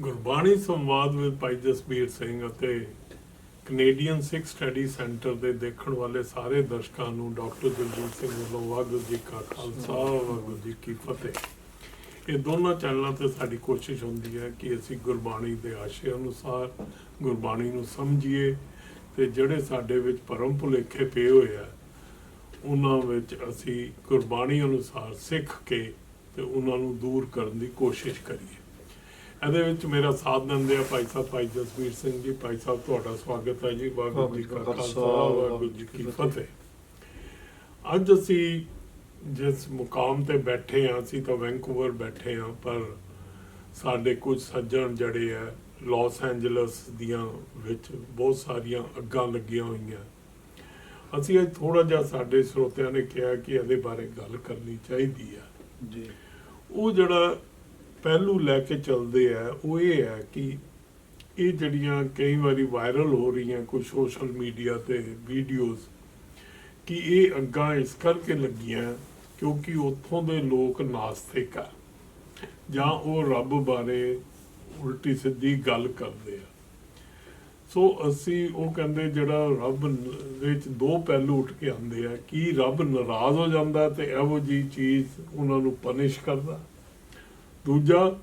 ਗੁਰਬਾਣੀ ਸੰਵਾਦ ਵਿੱਚ ਭਾਈ ਜਸਬੀਰ ਸਿੰਘ ਅਤੇ ਕੈਨੇਡੀਅਨ ਸਿੱਖ ਸਟੱਡੀ ਸੈਂਟਰ ਦੇ ਦੇਖਣ ਵਾਲੇ ਸਾਰੇ ਦਰਸ਼ਕਾਂ ਨੂੰ ਡਾਕਟਰ ਦਲਜੀਤ ਸਿੰਘ ਵੱਲੋਂ ਵਾਹਿਗੁਰੂ ਜੀ ਕਾ ਖਾਲਸਾ, ਵਾਹਿਗੁਰੂ ਜੀ ਕੀ ਫਤਿਹ। ਇਹ ਦੋਨਾਂ ਚੈਨਲਾਂ ਤੇ ਸਾਡੀ ਕੋਸ਼ਿਸ਼ ਹੁੰਦੀ ਹੈ ਕਿ ਅਸੀਂ ਗੁਰਬਾਣੀ ਦੇ ਆਸ਼ੇ ਅਨੁਸਾਰ ਗੁਰਬਾਣੀ ਨੂੰ ਸਮਝੀਏ ਤੇ ਜਿਹੜੇ ਸਾਡੇ ਵਿੱਚ ਭਰਮ ਭੁਲੇਖੇ ਪਏ ਹੋਏ ਆ, ਉਹਨਾਂ ਵਿੱਚ ਅਸੀਂ ਗੁਰਬਾਣੀ ਅਨੁਸਾਰ ਸਿੱਖ ਕੇ ਤੇ ਉਹਨਾਂ ਨੂੰ ਦੂਰ ਕਰਨ ਦੀ ਕੋਸ਼ਿਸ਼ ਕਰੀਏ। ਇਹਦੇ ਵਿੱਚ ਮੇਰਾ ਸਾਥ ਦਿੰਦੇ ਆ ਭਾਈ ਸਾਹਿਬ ਭਾਈ ਜਸਵੀਰ ਸਿੰਘ ਜੀ ਭਾਈ ਸਾਹਿਬ ਤੁਹਾਡਾ ਸਵਾਗਤ ਹੈ ਜੀ। ਵਾਹਿਗੁਰੂ ਜੀ ਕਾ ਖਾਲਸਾ ਵਾਹਿਗੁਰੂ ਜੀ ਕੀ ਫਤਿਹ। ਅੱਜ ਅਸੀਂ ਜਿਸ ਮੁਕਾਮ ਤੇ ਬੈਠੇ ਆ ਅਸੀਂ ਤਾਂ ਵੈਂਕੂਵਰ ਬੈਠੇ ਆ ਪਰ ਸਾਡੇ ਕੁਝ ਸੱਜਣ ਜਿਹੜੇ ਆ ਲਾਸ ਐਂਜਲਸ ਦੀਆਂ ਵਿੱਚ ਬਹੁਤ ਸਾਰੀਆਂ ਅੱਗਾਂ ਲੱਗੀਆਂ ਹੋਈਆਂ। ਅਸੀਂ ਅੱਜ ਥੋੜਾ ਜਿਹਾ ਸਾਡੇ ਸਰੋਤਿਆਂ ਨੇ ਕਿਹਾ ਕਿ ਇਹਦੇ ਬਾਰੇ ਗੱਲ ਕਰਨੀ ਚਾਹੀਦੀ ਆ। ਜੀ। ਉਹ ਜਿਹੜਾ ਪਹਿਲੂ ਲੈ ਕੇ ਚੱਲਦੇ ਆ, ਉਹ ਇਹ ਹੈ ਕਿ ਇਹ ਜਿਹੜੀਆਂ ਕਈ ਵਾਰੀ ਵਾਇਰਲ ਹੋ ਰਹੀਆਂ ਕੁਝ ਸੋਸ਼ਲ ਮੀਡੀਆ ਤੇ ਵੀਡੀਓਜ਼ ਕਿ ਇਹ ਅੱਗਾ ਇਸ ਕਰਕੇ ਲੱਗੀਆਂ ਕਿਉਂਕਿ ਉੱਥੋਂ ਦੇ ਲੋਕ ਨਾਸਤਿਕ ਆ, ਜਾਂ ਉਹ ਰੱਬ ਬਾਰੇ ਉਲਟੀ ਸਿੱਧੀ ਗੱਲ ਕਰਦੇ ਆ। ਸੋ ਅਸੀਂ ਉਹ ਕਹਿੰਦੇ ਜਿਹੜਾ ਰੱਬ ਵਿੱਚ ਦੋ ਪਹਿਲੂ ਉੱਠ ਕੇ ਆਉਂਦੇ ਆ, ਕਿ ਰੱਬ ਨਾਰਾਜ਼ ਹੋ ਜਾਂਦਾ ਤੇ ਇਹੋ ਜੀ ਚੀਜ਼ ਉਹਨਾਂ ਨੂੰ ਪਨਿਸ਼ ਕਰਦਾ। ਦੂਜਾ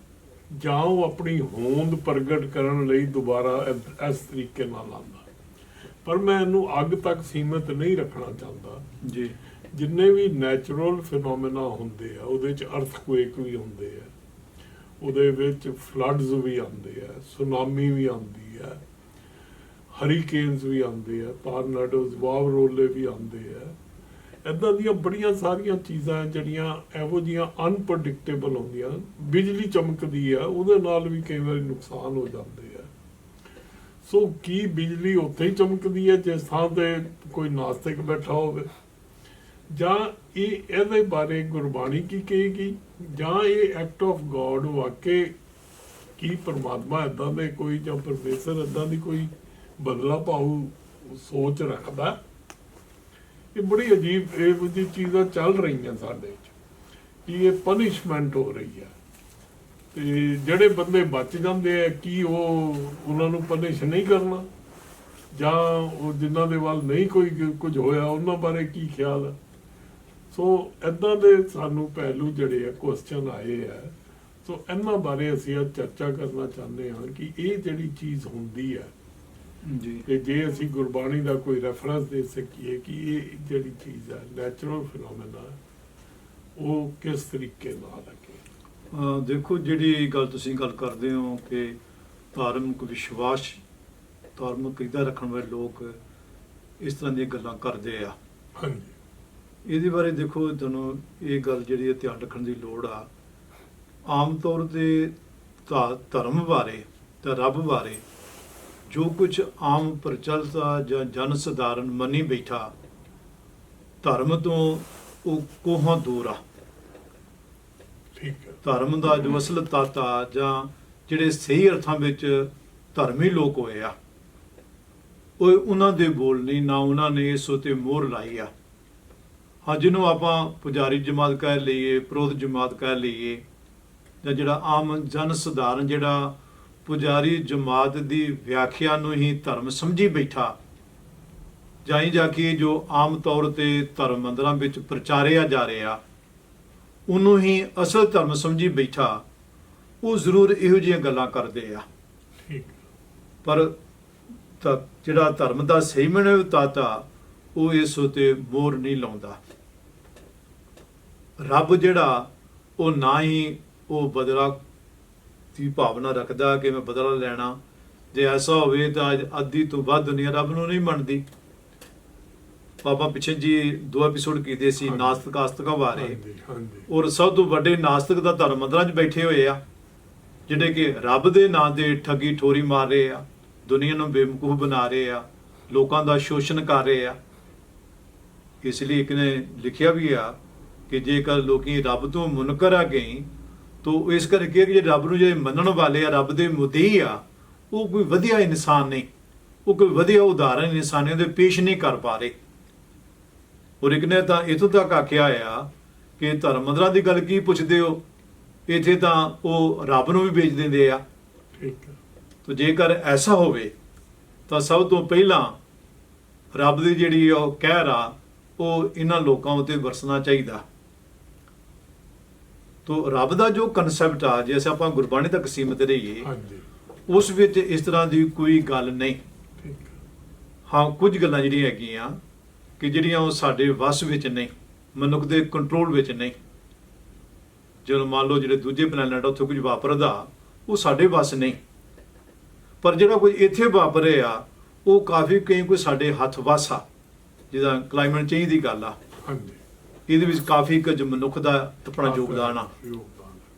ਜਾਂ ਉਹ ਆਪਣੀ ਹੋਂਦ ਪ੍ਰਗਟ ਕਰਨ ਲਈ ਦੁਬਾਰਾ ਇਸ ਤਰੀਕੇ ਨਾਲ ਆਉਂਦਾ। ਪਰ ਮੈਂ ਇਹਨੂੰ ਅੱਗ ਤੱਕ ਸੀਮਿਤ ਨਹੀਂ ਰੱਖਣਾ ਚਾਹੁੰਦਾ। ਜੀ। ਜਿੰਨੇ ਵੀ ਨੈਚੁਰਲ ਫਿਨੋਮੇਨਾ ਹੁੰਦੇ ਆ ਉਹਦੇ ਚ ਅਰਥਕੁਏਕ ਵੀ ਹੁੰਦੇ ਆ। ਉਹਦੇ ਵਿੱਚ ਫਲੱਡਸ ਵੀ ਆਉਂਦੇ ਆ ਸੁਨਾਮੀ ਵੀ ਆਉਂਦੀ ਆ ਹਰੀਕੇਨਸ ਵੀ ਆਉਂਦੇ ਆ ਟਾਰਨੇਡੋਜ਼ ਵਾਵਰੋਲੇ ਵੀ ਆਉਂਦੇ ਆ। ਇਦਾਂ ਦੀਆਂ ਬੜੀਆਂ ਸਾਰੀਆਂ ਚੀਜ਼ਾਂ ਜਿਹੜੀਆਂ ਇਹੋ ਜੀਆਂ ਅਨਪ੍ਰੈਡਿਕਟੇਬਲ ਹੁੰਦੀਆਂ ਬਿਜਲੀ ਚਮਕਦੀ ਆ, ਉਹਦੇ ਨਾਲ ਵੀ ਕਈ ਵਾਰੀ ਨੁਕਸਾਨ ਹੋ ਜਾਂਦੇ ਆ। ਸੋ ਕੀ ਬਿਜਲੀ ਉੱਥੇ ਹੀ ਚਮਕਦੀ ਹੈ ਜਿਸ ਥਾਂ ਤੇ ਕੋਈ ਨਾਸਤਿਕ ਬੈਠਾ ਹੋਵੇ? ਜਾਂ ਇਹ ਇਹਦੇ ਬਾਰੇ ਗੁਰਬਾਣੀ ਕੀ ਕਹੇਗੀ? ਜਾਂ ਇਹ ਐਕਟ ਆਫ ਗੋਡ ਵਾਕੇ ਕੀ ਪਰਮਾਤਮਾ ਇਦਾਂ ਦੇ ਕੋਈ ਜਾਂ ਪਰਮੇਸ਼ਰ ਇਦਾਂ ਦੀ ਕੋਈ ਬਦਲਾ ਪਾਉ ਸੋਚ ਰੱਖਦਾ? ਇਹ ਬੜੀ ਅਜੀਬ ਇਹੋ ਜਿਹੀ ਚੀਜ਼ਾਂ ਚੱਲ ਰਹੀਆਂ ਸਾਡੇ ਵਿੱਚ, ਕਿ ਇਹ ਪਨਿਸ਼ਮੈਂਟ ਹੋ ਰਹੀ ਹੈ। ਤੇ ਜਿਹੜੇ ਬੰਦੇ ਬਚ ਜਾਂਦੇ ਆ, ਕੀ ਉਹ ਉਹਨਾਂ ਨੂੰ ਪਨਿਸ਼ ਨਹੀਂ ਕਰਨਾ? ਜਾਂ ਉਹ ਜਿਨ੍ਹਾਂ ਦੇ ਵੱਲ ਨਹੀਂ ਕੋਈ ਕੁਝ ਹੋਇਆ, ਉਹਨਾਂ ਬਾਰੇ ਕੀ ਖਿਆਲ ਹੈ? ਸੋ ਇਦਾਂ ਦੇ ਸਾਨੂੰ ਪਹਿਲੂ ਜਿਹੜੇ ਆ ਕੁਐਸਚਨ ਆਏ ਆ। ਸੋ ਇਹਨਾਂ ਬਾਰੇ ਅਸੀਂ ਅੱਜ ਚਰਚਾ ਕਰਨਾ ਚਾਹੁੰਦੇ ਹਾਂ ਕਿ ਇਹ ਜਿਹੜੀ ਚੀਜ਼ ਹੁੰਦੀ ਹੈ ਜੀ। ਤੇ ਜੇ ਅਸੀਂ ਗੁਰਬਾਣੀ ਦਾ ਕੋਈ ਰੈਫਰੈਂਸ ਦੇ ਸਕੀਏ ਕਿ ਇਹ ਜਿਹੜੀ ਚੀਜ਼ ਹੈ ਨੈਚੁਰਲ ਫਿਨੋਮੇਨਾ ਉਹ ਕਿਸ ਤਰੀਕੇ ਨਾਲ ਹੈ ਦੇਖੋ ਜਿਹੜੀ ਗੱਲ ਤੁਸੀਂ ਗੱਲ ਕਰਦੇ ਹੋ ਕਿ ਧਾਰਮਿਕ ਵਿਸ਼ਵਾਸ ਧਾਰਮਿਕ ਕਿਰਦਾ ਰੱਖਣ ਵਾਲੇ ਲੋਕ ਇਸ ਤਰ੍ਹਾਂ ਦੀਆਂ ਗੱਲਾਂ ਕਰਦੇ ਆ। ਹਾਂਜੀ। ਇਹਦੇ ਬਾਰੇ ਦੇਖੋ ਤੁਹਾਨੂੰ ਇਹ ਗੱਲ ਜਿਹੜੀ ਹੈ ਧਿਆਨ ਰੱਖਣ ਦੀ ਲੋੜ ਆ। ਆਮ ਤੌਰ ਤੇ ਧਰਮ ਬਾਰੇ ਤੇ ਰੱਬ ਬਾਰੇ ਜੋ ਕੁਝ ਆਮ ਪ੍ਰਚਲਿਤ ਜਾਂ ਜਨ ਸਧਾਰਨ ਮੰਨੀ ਬੈਠਾ ਧਰਮ ਤੋਂ ਉਹ ਕੋਹਾਂ ਦੂਰ ਆ? ਠੀਕ ਹੈ। ਧਰਮ ਦਾ ਜੋ ਅਸਲ ਤੱਤ ਆ ਜਾਂ ਜਿਹੜੇ ਸਹੀ ਅਰਥਾਂ ਵਿੱਚ ਧਰਮੀ ਲੋਕ ਹੋਏ ਆ ਉਹ ਉਹਨਾਂ ਦੇ ਬੋਲ ਨਹੀਂ ਨਾ ਉਹਨਾਂ ਨੇ ਇਸ ਉਤੇ ਮੋਹਰ ਲਾਈ ਆ। ਹਾਂ ਜਿਹਨੂੰ ਆਪਾਂ ਪੁਜਾਰੀ ਜਮਾਤ ਕਹਿ ਲਈਏ ਪ੍ਰੋਧ ਜਮਾਤ ਕਹਿ ਲਈਏ ਜਾਂ ਜਿਹੜਾ ਆਮ ਜਨ ਸਧਾਰਨ ਜਿਹੜਾ ਪੁਜਾਰੀ ਜਮਾਤ ਦੀ ਵਿਆਖਿਆ ਨੂੰ ਹੀ ਧਰਮ ਸਮਝੀ ਬੈਠਾ। ਜਾਈ ਜਾ ਕੇ ਜੋ ਆਮ ਤੌਰ ਤੇ ਧਰਮ ਮੰਦਰਾਂ ਵਿੱਚ ਪ੍ਰਚਾਰਿਆ ਜਾ ਰਿਹਾ ਉਹਨੂੰ ਹੀ ਅਸਲ ਧਰਮ ਸਮਝੀ ਬੈਠਾ ਉਹ ਜ਼ਰੂਰ ਇਹੋ ਜਿਹੀਆਂ ਗੱਲਾਂ ਕਰਦੇ ਆ। ਠੀਕ। ਪਰ ਜਿਹੜਾ ਧਰਮ ਦਾ ਸਹੀ ਮਨੇ ਤਾਤਾ ਉਹ ਇਸ ਉਤੇ ਮੋਰ ਨਹੀਂ ਲਾਉਂਦਾ। ਰੱਬ ਜਿਹੜਾ ਉਹ ਨਾ ਹੀ ਉਹ ਬਦਲਾ ਦੀ ਭਾਵਨਾ ਰੱਖਦਾ ਕਿ ਮੈਂ ਬਦਲਾ ਲੈਣਾ। ਜੇ ਐਸਾ ਹੋਵੇ ਤਾਂ ਅੱਜ ਅੱਧੀ ਤੋਂ ਵੱਧ ਦੁਨੀਆ ਰੱਬ ਨੂੰ ਨਹੀਂ ਮੰਨਦੀ। ਪਾਪਾ ਪਿੱਛੇ ਜੀ ਦੋ ਐਪੀਸੋਡ ਕੀਤੇ ਸੀ। ਨਾਸਤਿਕ ਆਸਤਿਕਾਂ ਬਾਰੇ ਔਰ ਸਭ ਤੋਂ ਵੱਡੇ ਨਾਸਤਿਕ ਦਾ ਧਰਮ ਮੰਦਰਾਂ 'ਚ ਬੈਠੇ ਹੋਏ ਆ ਜਿਹੜੇ ਕਿ ਰੱਬ ਦੇ ਨਾਂ ਤੇ ਠੱਗੀ ਠੋਰੀ ਮਾਰ ਰਹੇ ਆ ਦੁਨੀਆ ਨੂੰ ਬੇਵਕੂਫ ਬਣਾ ਰਹੇ ਆ ਲੋਕਾਂ ਦਾ ਸ਼ੋਸ਼ਣ ਕਰ ਰਹੇ ਆ। ਇਸ ਲਈ ਇੱਕ ਨੇ ਲਿਖਿਆ ਵੀ ਆ ਕਿ ਜੇਕਰ ਲੋਕੀ ਰੱਬ ਤੋਂ ਮੁਨਕਰ ਆ ਗਏ ਤਾਂ ਇਸ ਕਰਕੇ ਕਿ ਜੇ ਰੱਬ ਨੂੰ ਜਿਹੜੇ ਮੰਨਣ ਵਾਲੇ ਆ ਰੱਬ ਦੇ ਮੁਦਈ ਆ ਉਹ ਕੋਈ ਵਧੀਆ ਇਨਸਾਨ ਨਹੀਂ। ਉਹ ਕੋਈ ਵਧੀਆ ਉਦਾਹਰਣ ਇਨਸਾਨੀਅਤ ਦੇ ਪੇਸ਼ ਨਹੀਂ ਕਰ ਪਾ ਰਹੇ। ਔਰ ਇੱਕ ਨੇ ਤਾਂ ਇਥੋਂ ਤੱਕ ਆਖਿਆ ਆ ਕਿ ਧਰਮ ਮੰਦਰਾਂ ਦੀ ਗੱਲ ਕੀ ਪੁੱਛਦੇ ਹੋ? ਇੱਥੇ ਤਾਂ ਉਹ ਰੱਬ ਨੂੰ ਵੀ ਵੇਚ ਦਿੰਦੇ ਆ। ਠੀਕ ਹੈ ਤੋ ਜੇਕਰ ਐਸਾ ਹੋਵੇ ਤਾਂ ਸਭ ਤੋਂ ਪਹਿਲਾਂ ਰੱਬ ਦੀ ਜਿਹੜੀ ਉਹ ਕਹਿਰ ਆ ਉਹ ਇਹਨਾਂ ਲੋਕਾਂ ਉਤੇ ਵਰਸਣਾ ਚਾਹੀਦਾ। ਤੋ ਰੱਬ ਦਾ ਜੋ ਕਨਸੈਪਟ ਆ ਜੇ ਅਸੀਂ ਆਪਾਂ ਗੁਰਬਾਣੀ ਤੱਕ ਸੀਮਿਤ ਰਹੀਏ ਹਾਂਜੀ। ਉਸ ਵਿੱਚ ਇਸ ਤਰ੍ਹਾਂ ਦੀ ਕੋਈ ਗੱਲ ਨਹੀਂ। ਠੀਕ ਹੈ। ਕੁਝ ਗੱਲਾਂ ਜਿਹੜੀਆਂ ਹੈਗੀਆਂ ਕਿ ਜਿਹੜੀਆਂ ਉਹ ਸਾਡੇ ਵੱਸ ਵਿੱਚ ਨਹੀਂ ਮਨੁੱਖ ਦੇ ਕੰਟਰੋਲ ਵਿੱਚ ਨਹੀਂ। ਜਦੋਂ ਮੰਨ ਲਓ ਜਿਹੜੇ ਦੂਜੇ ਪਲੈਨਟ ਉੱਥੇ ਕੁਝ ਵਾਪਰਦਾ ਉਹ ਸਾਡੇ ਵੱਸ ਨਹੀਂ। ਪਰ ਜਿਹੜਾ ਕੋਈ ਇੱਥੇ ਵਾਪਰੇ ਆ ਉਹ ਕਾਫੀ ਕਈ ਕੋਈ ਸਾਡੇ ਹੱਥ ਵੱਸ ਆ ਜਿਹਦਾ ਕਲਾਈਮੇਟ ਚੇਂਜ ਦੀ ਗੱਲ ਆ। ਹਾਂਜੀ। ਇਹਦੇ ਵਿੱਚ ਕਾਫੀ ਕੁਝ ਮਨੁੱਖ ਦਾ ਆਪਣਾ ਯੋਗਦਾਨ ਆ।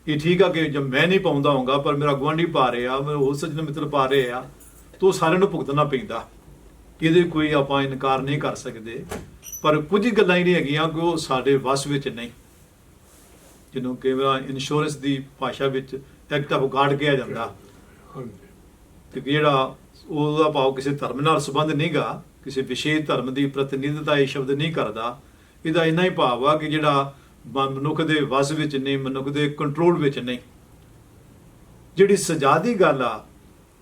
ਇਹ ਠੀਕ ਆ ਕਿ ਜੇ ਮੈਂ ਨਹੀਂ ਪਾਉਂਦਾ ਹੋਊਗਾ ਪਰ ਮੇਰਾ ਗੁਆਂਢੀ ਪਾ ਰਿਹਾ ਮੇਰੇ ਹੋਰ ਸੱਜਣ ਮਿੱਤਰ ਪਾ ਰਹੇ ਆ ਤਾਂ ਸਾਰਿਆਂ ਨੂੰ ਭੁਗਤਣਾ ਪੈਂਦਾ। ਇਹਦੇ ਕੋਈ ਆਪਾਂ ਇਨਕਾਰ ਨਹੀਂ ਕਰ ਸਕਦੇ ਪਰ ਕੁਝ ਗੱਲਾਂ ਜਿਹੜੀਆਂ ਹੈਗੀਆਂ ਕਿ ਉਹ ਸਾਡੇ ਵੱਸ ਵਿੱਚ ਨਹੀਂ। ਜਿਹਨੂੰ ਕੇਵਲ ਇੰਸ਼ੋਰੈਂਸ ਦੀ ਭਾਸ਼ਾ ਵਿੱਚ ਐਕਟ ਆਫ ਗਾਰਡ ਕਿਹਾ ਜਾਂਦਾ। ਤੇ ਜਿਹੜਾ ਉਹਦਾ ਭਾਵ ਕਿਸੇ ਧਰਮ ਨਾਲ ਸੰਬੰਧ ਨਹੀਂਗਾ ਕਿਸੇ ਵਿਸ਼ੇਸ਼ ਧਰਮ ਦੀ ਪ੍ਰਤੀਨਿਧਤਾ ਇਹ ਸ਼ਬਦ ਨਹੀਂ ਕਰਦਾ ਇਹਦਾ ਇੰਨਾ ਹੀ ਭਾਵ ਆ ਕਿ ਜਿਹੜਾ ਮਨੁੱਖ ਦੇ ਵਸ ਵਿੱਚ ਨਹੀਂ, ਮਨੁੱਖ ਦੇ ਕੰਟਰੋਲ ਵਿੱਚ ਨਹੀਂ। ਜਿਹੜੀ ਸਜ਼ਾ ਦੀ ਗੱਲ ਆ,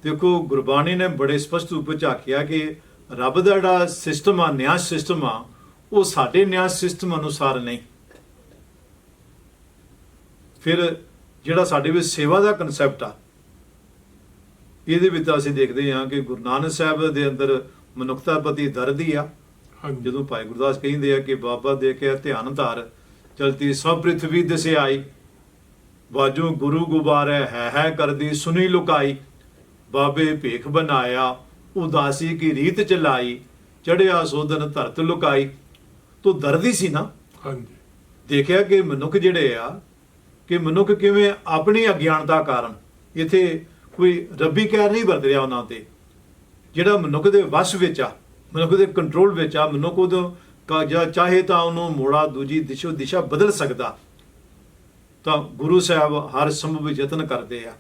ਦੇਖੋ ਗੁਰਬਾਣੀ ਨੇ ਬੜੇ ਸਪਸ਼ਟ ਰੂਪ ਵਿੱਚ ਆਖਿਆ ਕਿ ਰੱਬ ਦਾ ਜਿਹੜਾ ਸਿਸਟਮ ਆ, ਨਿਆਂ ਸਿਸਟਮ ਆ, ਉਹ ਸਾਡੇ ਨਿਆਂ ਸਿਸਟਮ ਅਨੁਸਾਰ ਨਹੀਂ। ਫਿਰ ਜਿਹੜਾ ਸਾਡੇ ਵਿੱਚ ਸੇਵਾ ਦਾ ਕਨਸੈਪਟ ਆ, ਇਹਦੇ ਵਿੱਚ ਤਾਂ ਅਸੀਂ ਦੇਖਦੇ ਹਾਂ ਕਿ ਗੁਰੂ ਨਾਨਕ ਸਾਹਿਬ ਦੇ ਅੰਦਰ ਮਨੁੱਖਤਾ ਪ੍ਰਤੀ ਦਰਦ ਹੀ ਆ। ਜਦੋਂ ਭਾਈ ਗੁਰਦਾਸ ਕਹਿੰਦੇ ਆ ਕਿ ਬਾਬਾ ਦੇਖਿਆ ਧਿਆਨ ਧਾਰ ਚਲਤੀ ਸਭ ਪ੍ਰਿਥਵੀ ਦਿਸੇ ਆਈ ਬਾਜੂ ਗੁਰੂ ਗੁਬਾਰੇ ਹੈ ਹੈ ਕਰਦੀ ਸੁਣੀ ਲੁਕਾਈ। ਬਾਬੇ ਭੇਖ ਬਣਾਇਆ ਉਦਾਸੀ ਕੀ ਰੀਤ ਚਲਾਈ। ਚੜਿਆ ਸੋਦਨ ਧਰਤ ਲੁਕਾਈ। ਤੋ ਦਰਦੀ ਸੀ ਨਾ? ਹਾਂਜੀ। ਦੇਖਿਆ ਕਿ ਮਨੁੱਖ ਜਿਹੜੇ ਆ ਕਿ ਮਨੁੱਖ ਕਿਵੇਂ ਆਪਣੀ ਅਗਿਆਨਤਾ ਕਾਰਨ ਇਥੇ ਕੋਈ ਰੱਬੀ ਕਹਿਰ ਨਹੀਂ ਵਰਤ ਰਿਹਾ ਉਹਨਾਂ ਤੇ। ਜਿਹੜਾ ਮਨੁੱਖ ਦੇ ਵਸ ਵਿੱਚ ਆ ਮਨੁੱਖ ਦੇ ਕੰਟਰੋਲ ਵਿੱਚ ਆ ਮਨੁੱਖ ਜਾਂ ਚਾਹੇ ਤਾਂ ਉਹਨੂੰ ਮੋੜਾ ਦੂਜੀ ਦਿਸ਼ੋ ਦਿਸ਼ਾ ਬਦਲ ਸਕਦਾ। ਤਾਂ ਗੁਰੂ ਸਾਹਿਬ ਹਰ ਸੰਭਵ ਯਤਨ ਕਰਦੇ ਆ।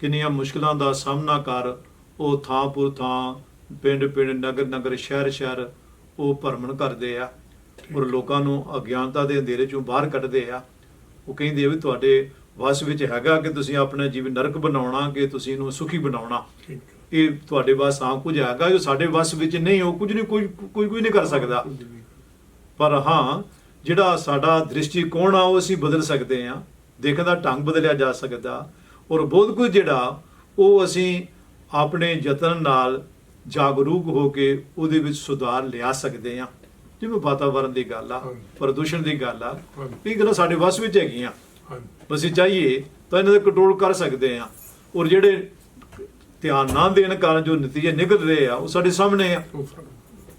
ਕਿੰਨੀਆਂ ਮੁਸ਼ਕਲਾਂ ਦਾ ਸਾਹਮਣਾ ਕਰ ਉਹ ਥਾਂ ਪੁਰ ਥਾਂ ਪਿੰਡ ਪਿੰਡ ਨਗਰ ਨਗਰ ਸ਼ਹਿਰ ਸ਼ਹਿਰ ਉਹ ਭਰਮਣ ਕਰਦੇ ਆ। ਔਰ ਲੋਕਾਂ ਨੂੰ ਅਗਿਆਨਤਾ ਦੇ ਅੰਧੇਰੇ ਚੋਂ ਬਾਹਰ ਕੱਢਦੇ ਆ। ਉਹ ਕਹਿੰਦੇ ਆ ਵੀ ਤੁਹਾਡੇ ਵਸ ਵਿੱਚ ਹੈਗਾ ਕਿ ਤੁਸੀਂ ਆਪਣਾ ਜੀਵਨ ਨਰਕ ਬਣਾਉਣਾ ਕਿ ਤੁਸੀਂ ਇਹਨੂੰ ਸੁਖੀ ਬਣਾਉਣਾ। ਠੀਕ। ਇਹ ਤੁਹਾਡੇ ਵੱਸ ਆ ਕੁਝ ਹੈਗਾ ਜੋ ਸਾਡੇ ਵੱਸ ਵਿੱਚ ਨਹੀਂ ਉਹ ਕੁਝ ਨਹੀਂ ਕੋਈ ਕੋਈ ਕੋਈ ਨਹੀਂ ਕਰ ਸਕਦਾ। ਪਰ ਹਾਂ ਜਿਹੜਾ ਸਾਡਾ ਦ੍ਰਿਸ਼ਟੀਕੋਣ ਆ ਉਹ ਅਸੀਂ ਬਦਲ ਸਕਦੇ ਆ ਦੇਖਣ ਦਾ ਢੰਗ ਬਦਲਿਆ ਜਾ ਸਕਦਾ। ਔਰ ਬਹੁਤ ਕੁਝ ਜਿਹੜਾ ਉਹ ਅਸੀਂ ਆਪਣੇ ਯਤਨ ਨਾਲ ਜਾਗਰੂਕ ਹੋ ਕੇ ਉਹਦੇ ਵਿੱਚ ਸੁਧਾਰ ਲਿਆ ਸਕਦੇ ਆ ਜਿਵੇਂ ਵਾਤਾਵਰਣ ਦੀ ਗੱਲ ਆ। ਪ੍ਰਦੂਸ਼ਣ ਦੀ ਗੱਲ ਆ ਇਹ ਗੱਲਾਂ ਸਾਡੇ ਵੱਸ ਵਿੱਚ ਹੈਗੀਆਂ। ਅਸੀਂ ਚਾਹੀਏ ਤਾਂ ਇਹਨਾਂ ਦਾ ਕੰਟਰੋਲ ਕਰ ਸਕਦੇ ਆ ਔਰ ਜਿਹੜੇ ਧਿਆਨ ਨਾ ਦੇਣ ਕਾਰਨ ਜੋ ਨਤੀਜੇ ਨਿਕਲ ਰਹੇ ਆ, ਉਹ ਸਾਡੇ ਸਾਹਮਣੇ ਆ।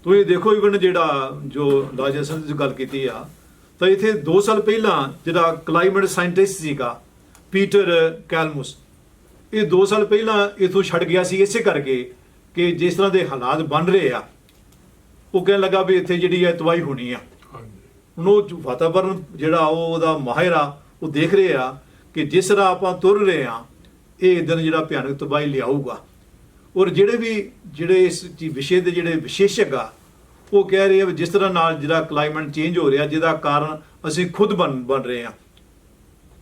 ਤੁਸੀਂ ਦੇਖੋ ਇਵਨ ਜਿਹੜਾ ਜੋ ਰਾਜਸਥਾਨ ਦੀ ਗੱਲ ਕੀਤੀ ਆ, ਤਾਂ ਇੱਥੇ 2 ਸਾਲ ਪਹਿਲਾਂ ਜਿਹੜਾ ਕਲਾਈਮੇਟ ਸਾਇੰਟਿਸਟ ਸੀਗਾ ਪੀਟਰ ਕੈਲਮਸ ਇਹ 2 ਸਾਲ ਪਹਿਲਾਂ ਇਥੋਂ ਛੱਡ ਗਿਆ ਸੀ ਇਸੇ ਕਰਕੇ ਕਿ ਜਿਸ ਤਰ੍ਹਾਂ ਦੇ ਹਾਲਾਤ ਬਣ ਰਹੇ ਆ, ਉਹ ਕਹਿਣ ਲੱਗਾ ਵੀ ਇੱਥੇ ਜਿਹੜੀ ਹੈ ਤਬਾਹੀ ਹੋਣੀ ਆ। ਹੁਣ ਉਹ ਵਾਤਾਵਰਨ ਜਿਹੜਾ ਉਹ ਉਹਦਾ ਮਾਹਿਰ ਆ, ਉਹ ਦੇਖ ਰਹੇ ਆ ਕਿ ਜਿਸ ਤਰ੍ਹਾਂ ਆਪਾਂ ਤੁਰ ਰਹੇ ਆ ਇਹ ਦਿਨ ਜਿਹੜਾ ਭਿਆਨਕ ਤਬਾਹੀ ਲਿਆਊਗਾ। ਔਰ ਜਿਹੜੇ ਵੀ ਜਿਹੜੇ ਇਸ ਵਿਸ਼ੇ ਦੇ ਜਿਹੜੇ ਵਿਸ਼ੇਸ਼ਕ ਆ ਉਹ ਕਹਿ ਰਹੇ ਆ ਜਿਸ ਤਰ੍ਹਾਂ ਨਾਲ ਜਿਹੜਾ ਕਲਾਈਮੇਟ ਚੇਂਜ ਹੋ ਰਿਹਾ ਜਿਹਦਾ ਕਾਰਨ ਅਸੀਂ ਖੁਦ ਬਣ ਬਣ ਰਹੇ ਆ।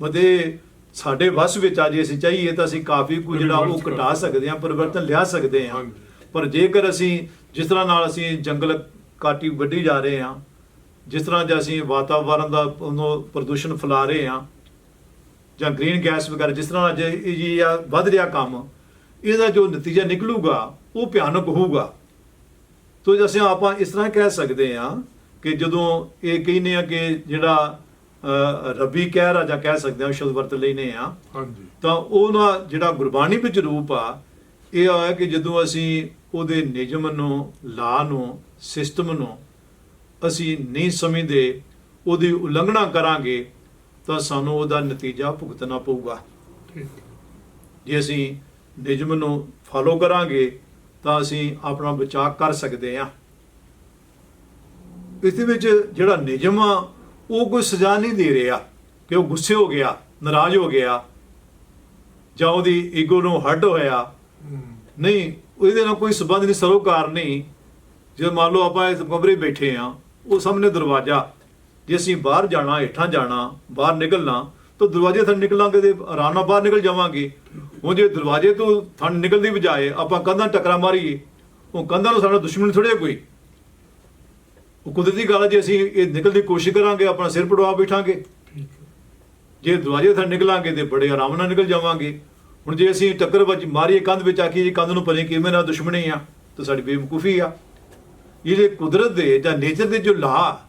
ਮਤੇ ਸਾਡੇ ਵਸ ਵਿੱਚ ਆ ਜੇ ਅਸੀਂ ਚਾਹੀਏ ਤਾਂ ਅਸੀਂ ਕਾਫੀ ਕੁ ਜਿਹੜਾ ਉਹ ਘਟਾ ਸਕਦੇ ਆ ਪਰਿਵਰਤਨ ਲਿਆ ਸਕਦੇ ਆ। ਪਰ ਜੇਕਰ ਅਸੀਂ ਜਿਸ ਤਰ੍ਹਾਂ ਨਾਲ ਅਸੀਂ ਜੰਗਲ ਕਾਟੀ ਵੱਢੀ ਜਾ ਰਹੇ ਆ ਜਿਸ ਤਰ੍ਹਾਂ ਜੇ ਅਸੀਂ ਵਾਤਾਵਰਣ ਦਾ ਉਹਨੂੰ ਪ੍ਰਦੂਸ਼ਣ ਫੈਲਾ ਰਹੇ ਆ ਜਾਂ ਗ੍ਰੀਨ ਗੈਸ ਵਗੈਰਾ ਜਿਸ ਤਰ੍ਹਾਂ ਅੱਜ ਇਹ ਜੀ ਆ ਵੱਧ ਰਿਹਾ ਕੰਮ ਇਹਦਾ ਜੋ ਨਤੀਜਾ ਨਿਕਲੂਗਾ ਉਹ ਭਿਆਨਕ ਹੋਊਗਾ। ਤੋ ਜੇ ਅਸੀਂ ਆਪਾਂ ਇਸ ਤਰ੍ਹਾਂ ਕਹਿ ਸਕਦੇ ਆ ਕਿ ਜਦੋਂ ਇਹ ਕਹਿੰਦੇ ਆ ਕਿ ਜਿਹੜਾ ਰੱਬੀ ਕਹਿਰ ਆ ਜਾਂ ਕਹਿ ਸਕਦੇ ਆ ਸ਼ਬਦ ਵਰਤ ਲੈਨੇ ਆ ਹਾਂਜੀ। ਤਾਂ ਉਹਨਾਂ ਜਿਹੜਾ ਗੁਰਬਾਣੀ ਵਿੱਚ ਰੂਪ ਆ ਇਹ ਆ ਕਿ ਜਦੋਂ ਅਸੀਂ ਉਹਦੇ ਨਿਯਮ ਨੂੰ ਲਾ ਨੂੰ ਸਿਸਟਮ ਨੂੰ ਅਸੀਂ ਨਹੀਂ ਸਮਝਦੇ ਉਹਦੀ ਉਲੰਘਣਾ ਕਰਾਂਗੇ ਤਾਂ ਸਾਨੂੰ ਉਹਦਾ ਨਤੀਜਾ ਭੁਗਤਣਾ ਪਊਗਾ। ਜੇ ਅਸੀਂ ਨਿਯਮ ਨੂੰ ਫਾਲੋ ਕਰਾਂਗੇ ਤਾਂ ਅਸੀਂ ਆਪਣਾ ਬਚਾਅ ਕਰ ਸਕਦੇ ਹਾਂ। ਇਸ ਦੇ ਵਿੱਚ ਜਿਹੜਾ ਨਿਯਮ ਆ ਉਹ ਕੋਈ ਸਜ਼ਾ ਨਹੀਂ ਦੇ ਰਿਹਾ ਕਿ ਉਹ ਗੁੱਸੇ ਹੋ ਗਿਆ ਨਾਰਾਜ਼ ਹੋ ਗਿਆ ਜਾਂ ਉਹਦੀ ਈਗੋ ਨੂੰ ਹਰਟ ਹੋਇਆ। ਨਹੀਂ ਉਹਦੇ ਨਾਲ ਕੋਈ ਸਬੰਧ ਨਹੀਂ ਸਰੋਕਾਰ ਨਹੀਂ। ਜੇ ਮੰਨ ਲਓ ਆਪਾਂ ਇਸ ਕਮਰੇ ਬੈਠੇ ਆ ਉਹ ਸਾਹਮਣੇ ਦਰਵਾਜ਼ਾ ਜੇ ਅਸੀਂ ਬਾਹਰ ਜਾਣਾ, ਹੇਠਾਂ ਜਾਣਾ, ਬਾਹਰ ਨਿਕਲਣਾ, ਤਾਂ ਦਰਵਾਜ਼ੇ ਥੱਲੇ ਨਿਕਲਾਂਗੇ ਤੇ ਆਰਾਮ ਨਾਲ ਬਾਹਰ ਨਿਕਲ ਜਾਵਾਂਗੇ। ਹੁਣ ਜੇ ਦਰਵਾਜ਼ੇ ਤੋਂ ਥਣ ਨਿਕਲਦੀ ਬਜਾਏ ਆਪਾਂ ਕੰਧਾਂ ਟਕਰਾ ਮਾਰੀਏ, ਉਹ ਕੰਧਾਂ ਨੂੰ ਸਾਡਾ ਦੁਸ਼ਮਣ ਥੋੜ੍ਹਾ ਕੋਈ। ਉਹ ਕੁਦਰਤੀ ਗੱਲ ਹੈ, ਜੇ ਅਸੀਂ ਇਹ ਨਿਕਲਣ ਦੀ ਕੋਸ਼ਿਸ਼ ਕਰਾਂਗੇ, ਆਪਣਾ ਸਿਰ ਪੜਵਾ ਬੈਠਾਂਗੇ। ਜੇ ਦਰਵਾਜ਼ੇ ਥਾਂ ਨਿਕਲਾਂਗੇ ਤੇ ਬੜੇ ਆਰਾਮ ਨਾਲ ਨਿਕਲ ਜਾਵਾਂਗੇ। ਹੁਣ ਜੇ ਅਸੀਂ ਟੱਕਰ ਵਿੱਚ ਮਾਰੀਏ ਕੰਧ ਵਿੱਚ ਆ ਕੇ ਜੀ ਕੰਧ ਨੂੰ ਪਰੇ ਕਿਵੇਂ ਨਾਲ ਦੁਸ਼ਮਣੀ ਆ, ਤਾਂ ਸਾਡੀ ਬੇਵਕੂਫੀ ਆ। ਇਹਦੇ ਕੁਦਰਤ ਦੇ ਜਾਂ ਨੇਚਰ ਦੇ ਜੋ ਲਾ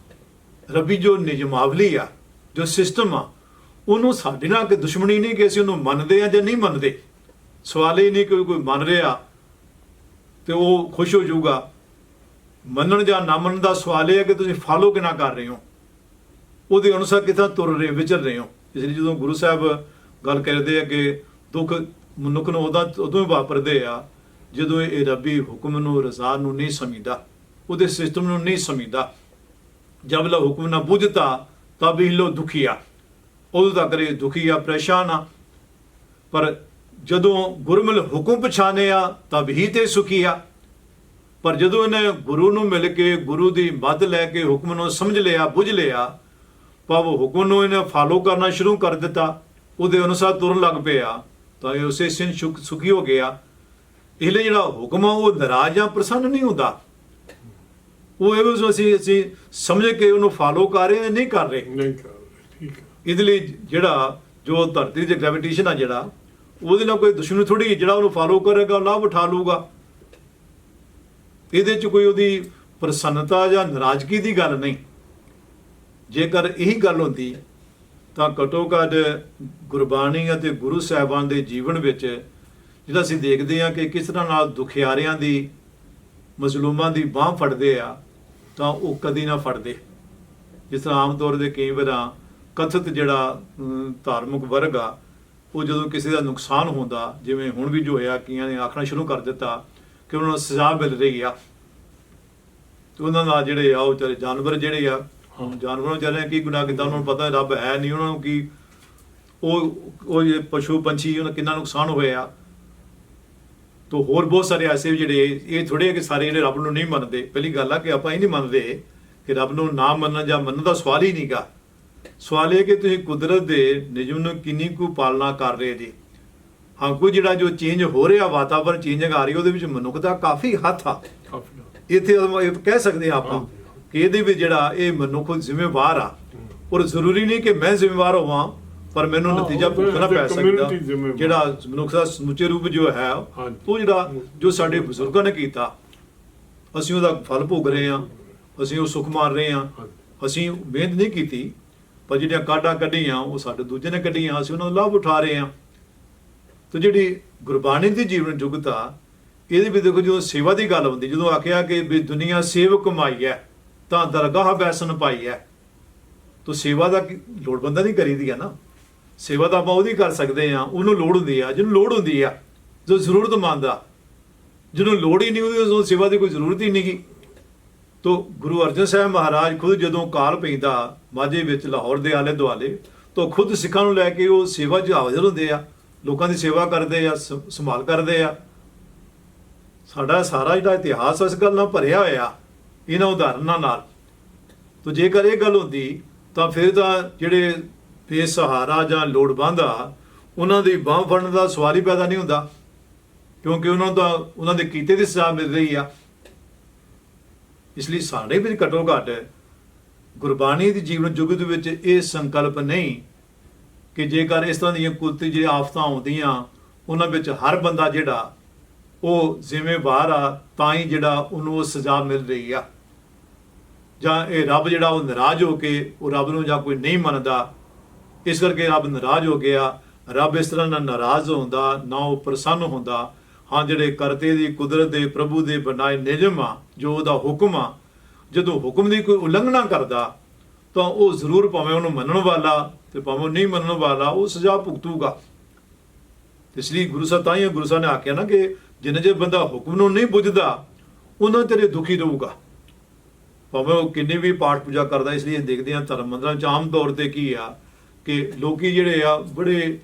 ਰੱਬੀ ਜੋ ਨਿਯਮਾਵਲੀ ਆ, ਜੋ ਸਿਸਟਮ ਆ, ਉਹਨੂੰ ਸਾਡੇ ਨਾਲ ਕਿ ਦੁਸ਼ਮਣੀ ਨਹੀਂ ਕਿ ਅਸੀਂ ਉਹਨੂੰ ਮੰਨਦੇ ਆ ਜਾਂ ਨਹੀਂ ਮੰਨਦੇ? ਸਵਾਲ ਇਹ ਨਹੀਂ ਕਿ ਕੋਈ ਮੰਨ ਰਿਹਾ ਤੇ ਉਹ ਖੁਸ਼ ਹੋ ਜਾਊਗਾ। ਮੰਨਣ ਜਾਂ ਨਾ ਮੰਨਣ ਦਾ ਸਵਾਲ ਇਹ ਹੈ ਕਿ ਤੁਸੀਂ ਫਾਲੋ ਕਿਨਾ ਕਰ ਰਹੇ ਹੋ? ਉਹਦੇ ਅਨੁਸਾਰ ਕਿਥਾਂ ਤੁਰ ਰਹੇ, ਵਿਚਰ ਰਹੇ ਹੋ? ਇਸ ਲਈ ਜਦੋਂ ਗੁਰੂ ਸਾਹਿਬ ਗੱਲ ਕਰਦੇ ਆ ਕਿ ਦੁੱਖ ਮਨੁੱਖ ਨੂੰ ਉਦੋਂ ਉਦੋਂ ਹੀ ਵਾਪਰਦੇ ਆ, ਜਦੋਂ ਇਹ ਰੱਬੀ ਹੁਕਮ ਨੂੰ, ਰਜ਼ਾ ਨੂੰ ਨਹੀਂ ਸਮਝਦਾ, ਉਹਦੇ ਸਿਸਟਮ ਨੂੰ ਨਹੀਂ ਸਮਝਦਾ। ਜਬ ਲਾ ਹੁਕਮ ਨਾ ਬੁਝਤਾ ਤਬ ਹੀ ਲੋ ਦੁਖੀਆ। ਉਦੋਂ ਤੱਕ ਇਹ ਦੁਖੀ ਆ ਪਰੇਸ਼ਾਨ ਆ। ਪਰ ਜਦੋਂ ਗੁਰਮਿਲ ਹੁਕਮ ਪਛਾਣੇ ਆ ਤਬ ਹੀ ਤੇ ਸੁਖੀ ਆ ਪਰ ਜਦੋਂ ਇਹਨੇ ਗੁਰੂ ਨੂੰ ਮਿਲ ਕੇ ਗੁਰੂ ਦੀ ਮੱਦ ਲੈ ਕੇ ਹੁਕਮ ਨੂੰ ਸਮਝ ਲਿਆ, ਬੁੱਝ ਲਿਆ, ਭਾਵ ਹੁਕਮ ਨੂੰ ਇਹਨੇ ਫਾਲੋ ਕਰਨਾ ਸ਼ੁਰੂ ਕਰ ਦਿੱਤਾ, ਉਹਦੇ ਅਨੁਸਾਰ ਤੁਰਨ ਲੱਗ ਪਿਆ, ਤਾਂ ਇਹ ਉਸੇ ਸਿਨ ਸੁਖ ਸੁਖੀ ਹੋ ਗਿਆ। ਇਹ ਜਿਹੜਾ ਹੁਕਮ ਆ, ਉਹ ਨਾਰਾਜ਼ ਜਾਂ ਪ੍ਰਸੰਨ ਨਹੀਂ ਹੁੰਦਾ। ਉਹ ਇਹ ਵੀ ਅਸੀਂ ਅਸੀਂ ਸਮਝ ਕੇ ਉਹਨੂੰ ਫਾਲੋ ਕਰ ਰਹੇ ਨਹੀਂ ਕਰ ਰਹੇ। ਨਹੀਂ ਕਰ ਰਹੇ ਠੀਕ ਹੈ। ਇਹਦੇ ਲਈ ਜਿਹੜਾ ਜੋ ਧਰਤੀ ਦੇ ਗ੍ਰੈਵਿਟੇਸ਼ਨ ਆ ਜਿਹੜਾ ਉਹਦੇ ਨਾਲ ਕੋਈ ਦੁਸ਼ਮਣ ਥੋੜੀ ਜਿਹੜਾ ਉਹਨੂੰ ਫਾਲੋ ਕਰੇਗਾ ਉਹ ਲਾਭ ਉਠਾ ਲੂਗਾ ਇਹਦੇ ਚ ਕੋਈ ਉਹਦੀ ਪ੍ਰਸੰਨਤਾ ਜਾਂ ਨਾਰਾਜ਼ਗੀ ਦੀ ਗੱਲ ਨਹੀਂ। ਜੇਕਰ ਇਹੀ ਗੱਲ ਹੁੰਦੀ ਤਾਂ ਘਟੋ ਘੱਟ ਗੁਰਬਾਣੀ ਅਤੇ ਗੁਰੂ ਸਾਹਿਬਾਨ ਦੇ ਜੀਵਨ ਵਿੱਚ ਜਿਹੜਾ ਅਸੀਂ ਦੇਖਦੇ ਹਾਂ ਕਿ ਕਿਸ ਤਰ੍ਹਾਂ ਨਾਲ ਦੁਖਿਆਰਿਆਂ ਦੀ ਮਜ਼ਲੂਮਾਂ ਦੀ ਬਾਹ ਫੜਦੇ ਆ ਤਾਂ ਉਹ ਕਦੀ ਨਾ ਫੜਦੇ। ਜਿਸ ਤਰ੍ਹਾਂ ਆਮ ਤੌਰ ਤੇ ਕਈ ਵਾਰਾਂ ਕਥਿਤ ਜਿਹੜਾ ਧਾਰਮਿਕ ਵਰਗ ਆ ਉਹ ਜਦੋਂ ਕਿਸੇ ਦਾ ਨੁਕਸਾਨ ਹੁੰਦਾ ਜਿਵੇਂ ਹੁਣ ਵੀ ਜੋ ਹੋਇਆ ਕੀਆਂ ਨੇ ਆਖਣਾ ਸ਼ੁਰੂ ਕਰ ਦਿੱਤਾ ਕਿ ਉਹਨਾਂ ਨੂੰ ਸਜ਼ਾ ਮਿਲ ਰਹੀ ਆ। ਤੇ ਉਹਨਾਂ ਨਾਲ ਜਿਹੜੇ ਆ ਉਹ ਵਿਚਾਰੇ ਜਾਨਵਰ ਜਿਹੜੇ ਆ। ਜਾਨਵਰਾਂ ਵਿਚਾਰਿਆਂ ਕੀ ਗੁਨਾਹ ਕੀਤਾ ਉਹਨਾਂ ਨੂੰ ਪਤਾ ਰੱਬ ਹੈ ਨਹੀਂ ਉਹਨਾਂ ਨੂੰ ਕੀ ਉਹ ਉਹ ਪਸ਼ੂ ਪੰਛੀ ਉਹਨਾਂ ਕਿੰਨਾ ਨੁਕਸਾਨ ਹੋਇਆ। ਤੋ ਹੋਰ ਬਹੁਤ ਸਾਰੇ ਐਸੇ ਵੀ ਜਿਹੜੇ ਇਹ ਥੋੜੇ ਕਿ ਸਾਰੇ ਜਿਹੜੇ ਰੱਬ ਨੂੰ ਨਹੀਂ ਮੰਨਦੇ। ਪਹਿਲੀ ਗੱਲ ਆ ਕਿ ਆਪਾਂ ਇਹ ਨਹੀਂ ਮੰਨਦੇ ਕਿ ਰੱਬ ਨੂੰ ਨਾ ਮੰਨਣ ਜਾਂ ਮੰਨਣ ਦਾ ਸਵਾਲ ਹੀ ਨਹੀਂਗਾ ਸਵਾਲ ਇਹ ਕਿ ਤੁਸੀਂ ਕੁਦਰਤ ਦੇ ਨਿਯਮ ਨੂੰ ਕਿੰਨੀ ਕੁ ਪਾਲਣਾ ਕਰ ਰਹੇ ਜੀ? ਹਾਂ ਕੋਈ ਜਿਹੜਾ ਜੋ ਚੇਂਜ ਹੋ ਰਿਹਾ ਵਾਤਾਵਰਣ ਚੇਂਜਿੰਗ ਆ ਰਹੀ ਉਹਦੇ ਵਿੱਚ ਮਨੁੱਖ ਦਾ ਕਾਫੀ ਹੱਥ ਆ। ਇੱਥੇ ਕਹਿ ਸਕਦੇ ਹਾਂ ਆਪਾਂ। ਕਿ ਇਹਦੇ ਵਿੱਚ ਜਿਹੜਾ ਇਹ ਮਨੁੱਖ ਜ਼ਿੰਮੇਵਾਰ ਆ। ਔਰ ਜ਼ਰੂਰੀ ਨਹੀਂ ਕਿ ਮੈਂ ਜ਼ਿੰਮੇਵਾਰ ਹੋਵਾਂ ਪਰ ਮੈਨੂੰ ਹਾਂ, ਨਤੀਜਾ ਭੁਗਤਣਾ ਪੈ ਸਕਦਾ। ਜਿਹੜਾ ਮਨੁੱਖ ਦਾ ਸਮੁੱਚੇ ਰੂਪ ਜੋ ਹੈ। ਉਹ ਜਿਹੜਾ ਜੋ ਸਾਡੇ ਬਜ਼ੁਰਗਾਂ ਨੇ ਕੀਤਾ ਅਸੀਂ ਉਹਦਾ ਫਲ ਭੋਗ ਰਹੇ ਹਾਂ ਅਸੀਂ ਉਹ ਸੁੱਖ ਮਾਰ ਰਹੇ ਹਾਂ। ਅਸੀਂ ਮਿਹਨਤ ਨਹੀਂ ਕੀਤੀ ਪਰ ਜਿਹੜੀਆਂ ਕਾਢਾਂ ਕੱਢੀਆਂ ਉਹ ਸਾਡੇ ਦੂਜੇ ਨੇ ਕੱਢੀਆਂ ਅਸੀਂ ਉਹਨਾਂ ਦਾ ਲਾਭ ਉਠਾ ਰਹੇ ਹਾਂ ਤੇ ਜਿਹੜੀ ਗੁਰਬਾਣੀ ਦੀ ਜੀਵਨ ਜੁਗਤਾ ਇਹਦੇ ਵੀ ਦੇਖੋ ਜਦੋਂ ਸੇਵਾ ਦੀ ਗੱਲ ਹੁੰਦੀ ਜਦੋਂ ਆਖਿਆ ਕਿ ਵੀ ਦੁਨੀਆ ਸੇਵ ਕਮਾਈ ਹੈ ਤਾਂ ਦਰਗਾਹ ਬੈਸਨ ਪਾਈ ਹੈ ਤੋ ਸੇਵਾ ਦਾ ਕੀ- ਲੋੜਵੰਦਾਂ ਦੀ ਕਰੀਦੀ ਆ ਨਾ ਸੇਵਾ ਤਾਂ ਆਪਾਂ ਉਹਦੀ ਕਰ ਸਕਦੇ ਆ ਉਹਨੂੰ ਲੋੜ ਹੁੰਦੀ ਆ, ਜਿਹਨੂੰ ਲੋੜ ਹੁੰਦੀ ਆ, ਜੋ ਜ਼ਰੂਰਤਮੰਦ ਆ। ਜਿਹਨੂੰ ਲੋੜ ਹੀ ਨਹੀਂ ਉਹਦੀ ਉਸ ਸੇਵਾ ਦੀ ਕੋਈ ਜ਼ਰੂਰਤ ਹੀ ਨਹੀਂਗੀ। ਤੋ ਗੁਰੂ ਅਰਜਨ ਸਾਹਿਬ ਮਹਾਰਾਜ ਖੁਦ ਜਦੋਂ ਕਾਲ ਪੈਂਦਾ ਮਾਝੇ ਵਿੱਚ ਲਾਹੌਰ ਦੇ ਆਲੇ ਦੁਆਲੇ, ਤਾਂ ਖੁਦ ਸਿੱਖਾਂ ਨੂੰ ਲੈ ਕੇ ਉਹ ਸੇਵਾ 'ਚ ਹਾਜ਼ਰ ਹੁੰਦੇ ਆ। ਲੋਕਾਂ ਦੀ ਸੇਵਾ ਕਰਦੇ ਆ, ਸ- ਸੰਭਾਲ ਕਰਦੇ ਆ। ਸਾਡਾ ਸਾਰਾ ਜਿਹੜਾ ਇਤਿਹਾਸ ਇਸ ਗੱਲ ਨਾਲ ਭਰਿਆ ਹੋਇਆ, ਇਹਨਾਂ ਉਦਾਹਰਨਾਂ ਨਾਲ। ਤੋ ਜੇਕਰ ਇਹ ਗੱਲ ਹੁੰਦੀ, ਤਾਂ ਫਿਰ ਤਾਂ ਜਿਹੜੇ ਬੇਸਹਾਰਾ ਜਾਂ ਲੋੜਵੰਦ ਆ ਉਹਨਾਂ ਦੀ ਬਾਹ ਫੜਨ ਦਾ ਸਵਾਲ ਹੀ ਪੈਦਾ ਨਹੀਂ ਹੁੰਦਾ, ਕਿਉਂਕਿ ਉਹਨਾਂ ਦਾ, ਉਹਨਾਂ ਦੇ ਕੀਤੇ ਦੀ ਸਜ਼ਾ ਮਿਲ ਰਹੀ ਆ। ਇਸ ਲਈ ਸਾਡੇ ਵਿੱਚ ਘੱਟੋ ਘੱਟ ਗੁਰਬਾਣੀ ਦੀ ਜੀਵਨ ਜੁਗਤ ਵਿੱਚ ਇਹ ਸੰਕਲਪ ਨਹੀਂ ਕਿ ਜੇਕਰ ਇਸ ਤਰ੍ਹਾਂ ਦੀਆਂ ਕੁਦਰਤੀ ਜਿਹੜੀਆਂ ਆਫਤਾਂ ਆਉਂਦੀਆਂ, ਉਹਨਾਂ ਵਿੱਚ ਹਰ ਬੰਦਾ ਜਿਹੜਾ ਉਹ ਜ਼ਿੰਮੇਵਾਰ ਆ, ਤਾਂ ਹੀ ਜਿਹੜਾ ਉਹਨੂੰ ਉਹ ਸਜ਼ਾ ਮਿਲ ਰਹੀ ਆ। ਜਾਂ ਇਹ ਰੱਬ ਜਿਹੜਾ ਉਹ ਨਾਰਾਜ਼ ਹੋ ਕੇ, ਉਹ ਰੱਬ ਨੂੰ ਜਾਂ ਕੋਈ ਨਹੀਂ ਮੰਨਦਾ ਇਸ ਕਰਕੇ ਰੱਬ ਨਾਰਾਜ਼ ਹੋ ਗਿਆ। ਰੱਬ ਇਸ ਤਰ੍ਹਾਂ ਨਾਲ ਨਾਰਾਜ਼ ਹੁੰਦਾ, ਨਾ ਉਹ ਪ੍ਰਸੰਨ ਹੁੰਦਾ। ਹਾਂ, ਜਿਹੜੇ ਕਰਤੇ ਦੀ ਕੁਦਰਤ ਦੇ ਪ੍ਰਭੂ ਦੇ ਬਣਾਏ ਨਿਯਮ ਆ, ਜੋ ਉਹਦਾ ਹੁਕਮ ਆ, ਜਦੋਂ ਹੁਕਮ ਦੀ ਕੋਈ ਉਲੰਘਣਾ ਕਰਦਾ, ਤਾਂ ਉਹ ਜ਼ਰੂਰ ਭਾਵੇਂ ਉਹਨੂੰ ਮੰਨਣ ਵਾਲਾ ਤੇ ਭਾਵੇਂ ਉਹ ਨਹੀਂ ਮੰਨਣ ਵਾਲਾ, ਉਹ ਸਜ਼ਾ ਭੁਗਤੂਗਾ। ਇਸ ਲਈ ਗੁਰੂ ਸਾਹਿਬ ਤਾਂ ਹੀ ਗੁਰੂ ਸਾਹਿਬ ਨੇ ਆਖਿਆ ਨਾ ਕਿ ਜਿੰਨੇ ਜੇ ਬੰਦਾ ਹੁਕਮ ਨੂੰ ਨਹੀਂ ਬੁੱਝਦਾ, ਉਹਨਾਂ ਤੇਰੇ ਦੁਖੀ ਰਹੂਗਾ। ਭਾਵੇਂ ਉਹ ਕਿੰਨੀ ਵੀ ਪਾਠ ਪੂਜਾ ਕਰਦਾ, ਇਸ ਲਈ ਦੇਖਦੇ ਹਾਂ ਧਰਮ ਮੰਦਰਾਂ ਚ ਆਮ ਤੌਰ ਤੇ ਕੀ ਆ ਕਿ ਲੋਕੀ ਜਿਹੜੇ ਆ, ਬੜੇ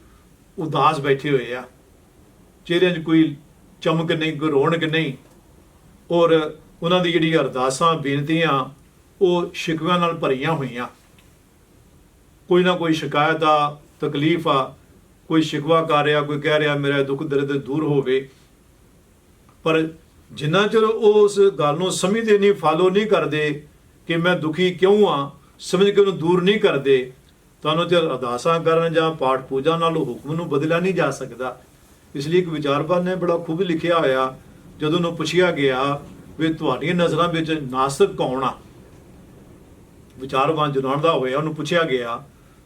ਉਦਾਸ ਬੈਠੇ ਹੋਏ ਆ। ਚਿਹਰਿਆਂ 'ਚ ਕੋਈ ਚਮਕ ਨਹੀਂ, ਕੋਈ ਰੌਣਕ ਨਹੀਂ। ਔਰ ਉਹਨਾਂ ਦੀ ਜਿਹੜੀ ਅਰਦਾਸਾਂ, ਬੇਨਤੀਆਂ, ਉਹ ਸ਼ਿਕਵਿਆਂ ਨਾਲ ਭਰੀਆਂ ਹੋਈਆਂ। ਕੋਈ ਨਾ ਕੋਈ ਸ਼ਿਕਾਇਤ ਆ, ਤਕਲੀਫ ਆ, ਕੋਈ ਸ਼ਿਕਵਾ ਕਰ ਰਿਹਾ, ਕੋਈ ਕਹਿ ਰਿਹਾ, ਮੇਰਾ ਦੁੱਖ ਦਰਦ ਦੂਰ ਹੋਵੇ। ਪਰ ਜਿੰਨਾ ਚਿਰ ਉਹ ਉਸ ਗੱਲ ਨੂੰ ਸਮਝਦੇ ਨਹੀਂ, ਫਾਲੋ ਨਹੀਂ ਕਰਦੇ ਕਿ ਮੈਂ ਦੁਖੀ ਕਿਉਂ ਆ, ਸਮਝ ਕੇ ਉਹਨੂੰ ਦੂਰ ਨਹੀਂ ਕਰਦੇ ਤੁਹਾਨੂੰ ਚਿਰ ਅਰਦਾਸਾਂ ਕਰਨ ਜਾਂ ਪਾਠ ਪੂਜਾ ਨਾਲ ਹੁਕਮ ਨੂੰ ਬਦਲਿਆ ਨਹੀਂ ਜਾ ਸਕਦਾ। ਇਸ ਲਈ ਇੱਕ ਵਿਚਾਰਵਾਨ ਨੇ ਬੜਾ ਖੂਬ ਲਿਖਿਆ ਹੋਇਆ, ਜਦੋਂ ਉਹਨੂੰ ਪੁੱਛਿਆ ਗਿਆ ਵੀ ਤੁਹਾਡੀਆਂ ਨਜ਼ਰਾਂ ਵਿੱਚ ਨਾਸਤਕ ਕੌਣ ਆ? ਵਿਚਾਰਵਾਨ ਜਨਾਨ ਦਾ ਹੋਇਆ, ਉਹਨੂੰ ਪੁੱਛਿਆ ਗਿਆ,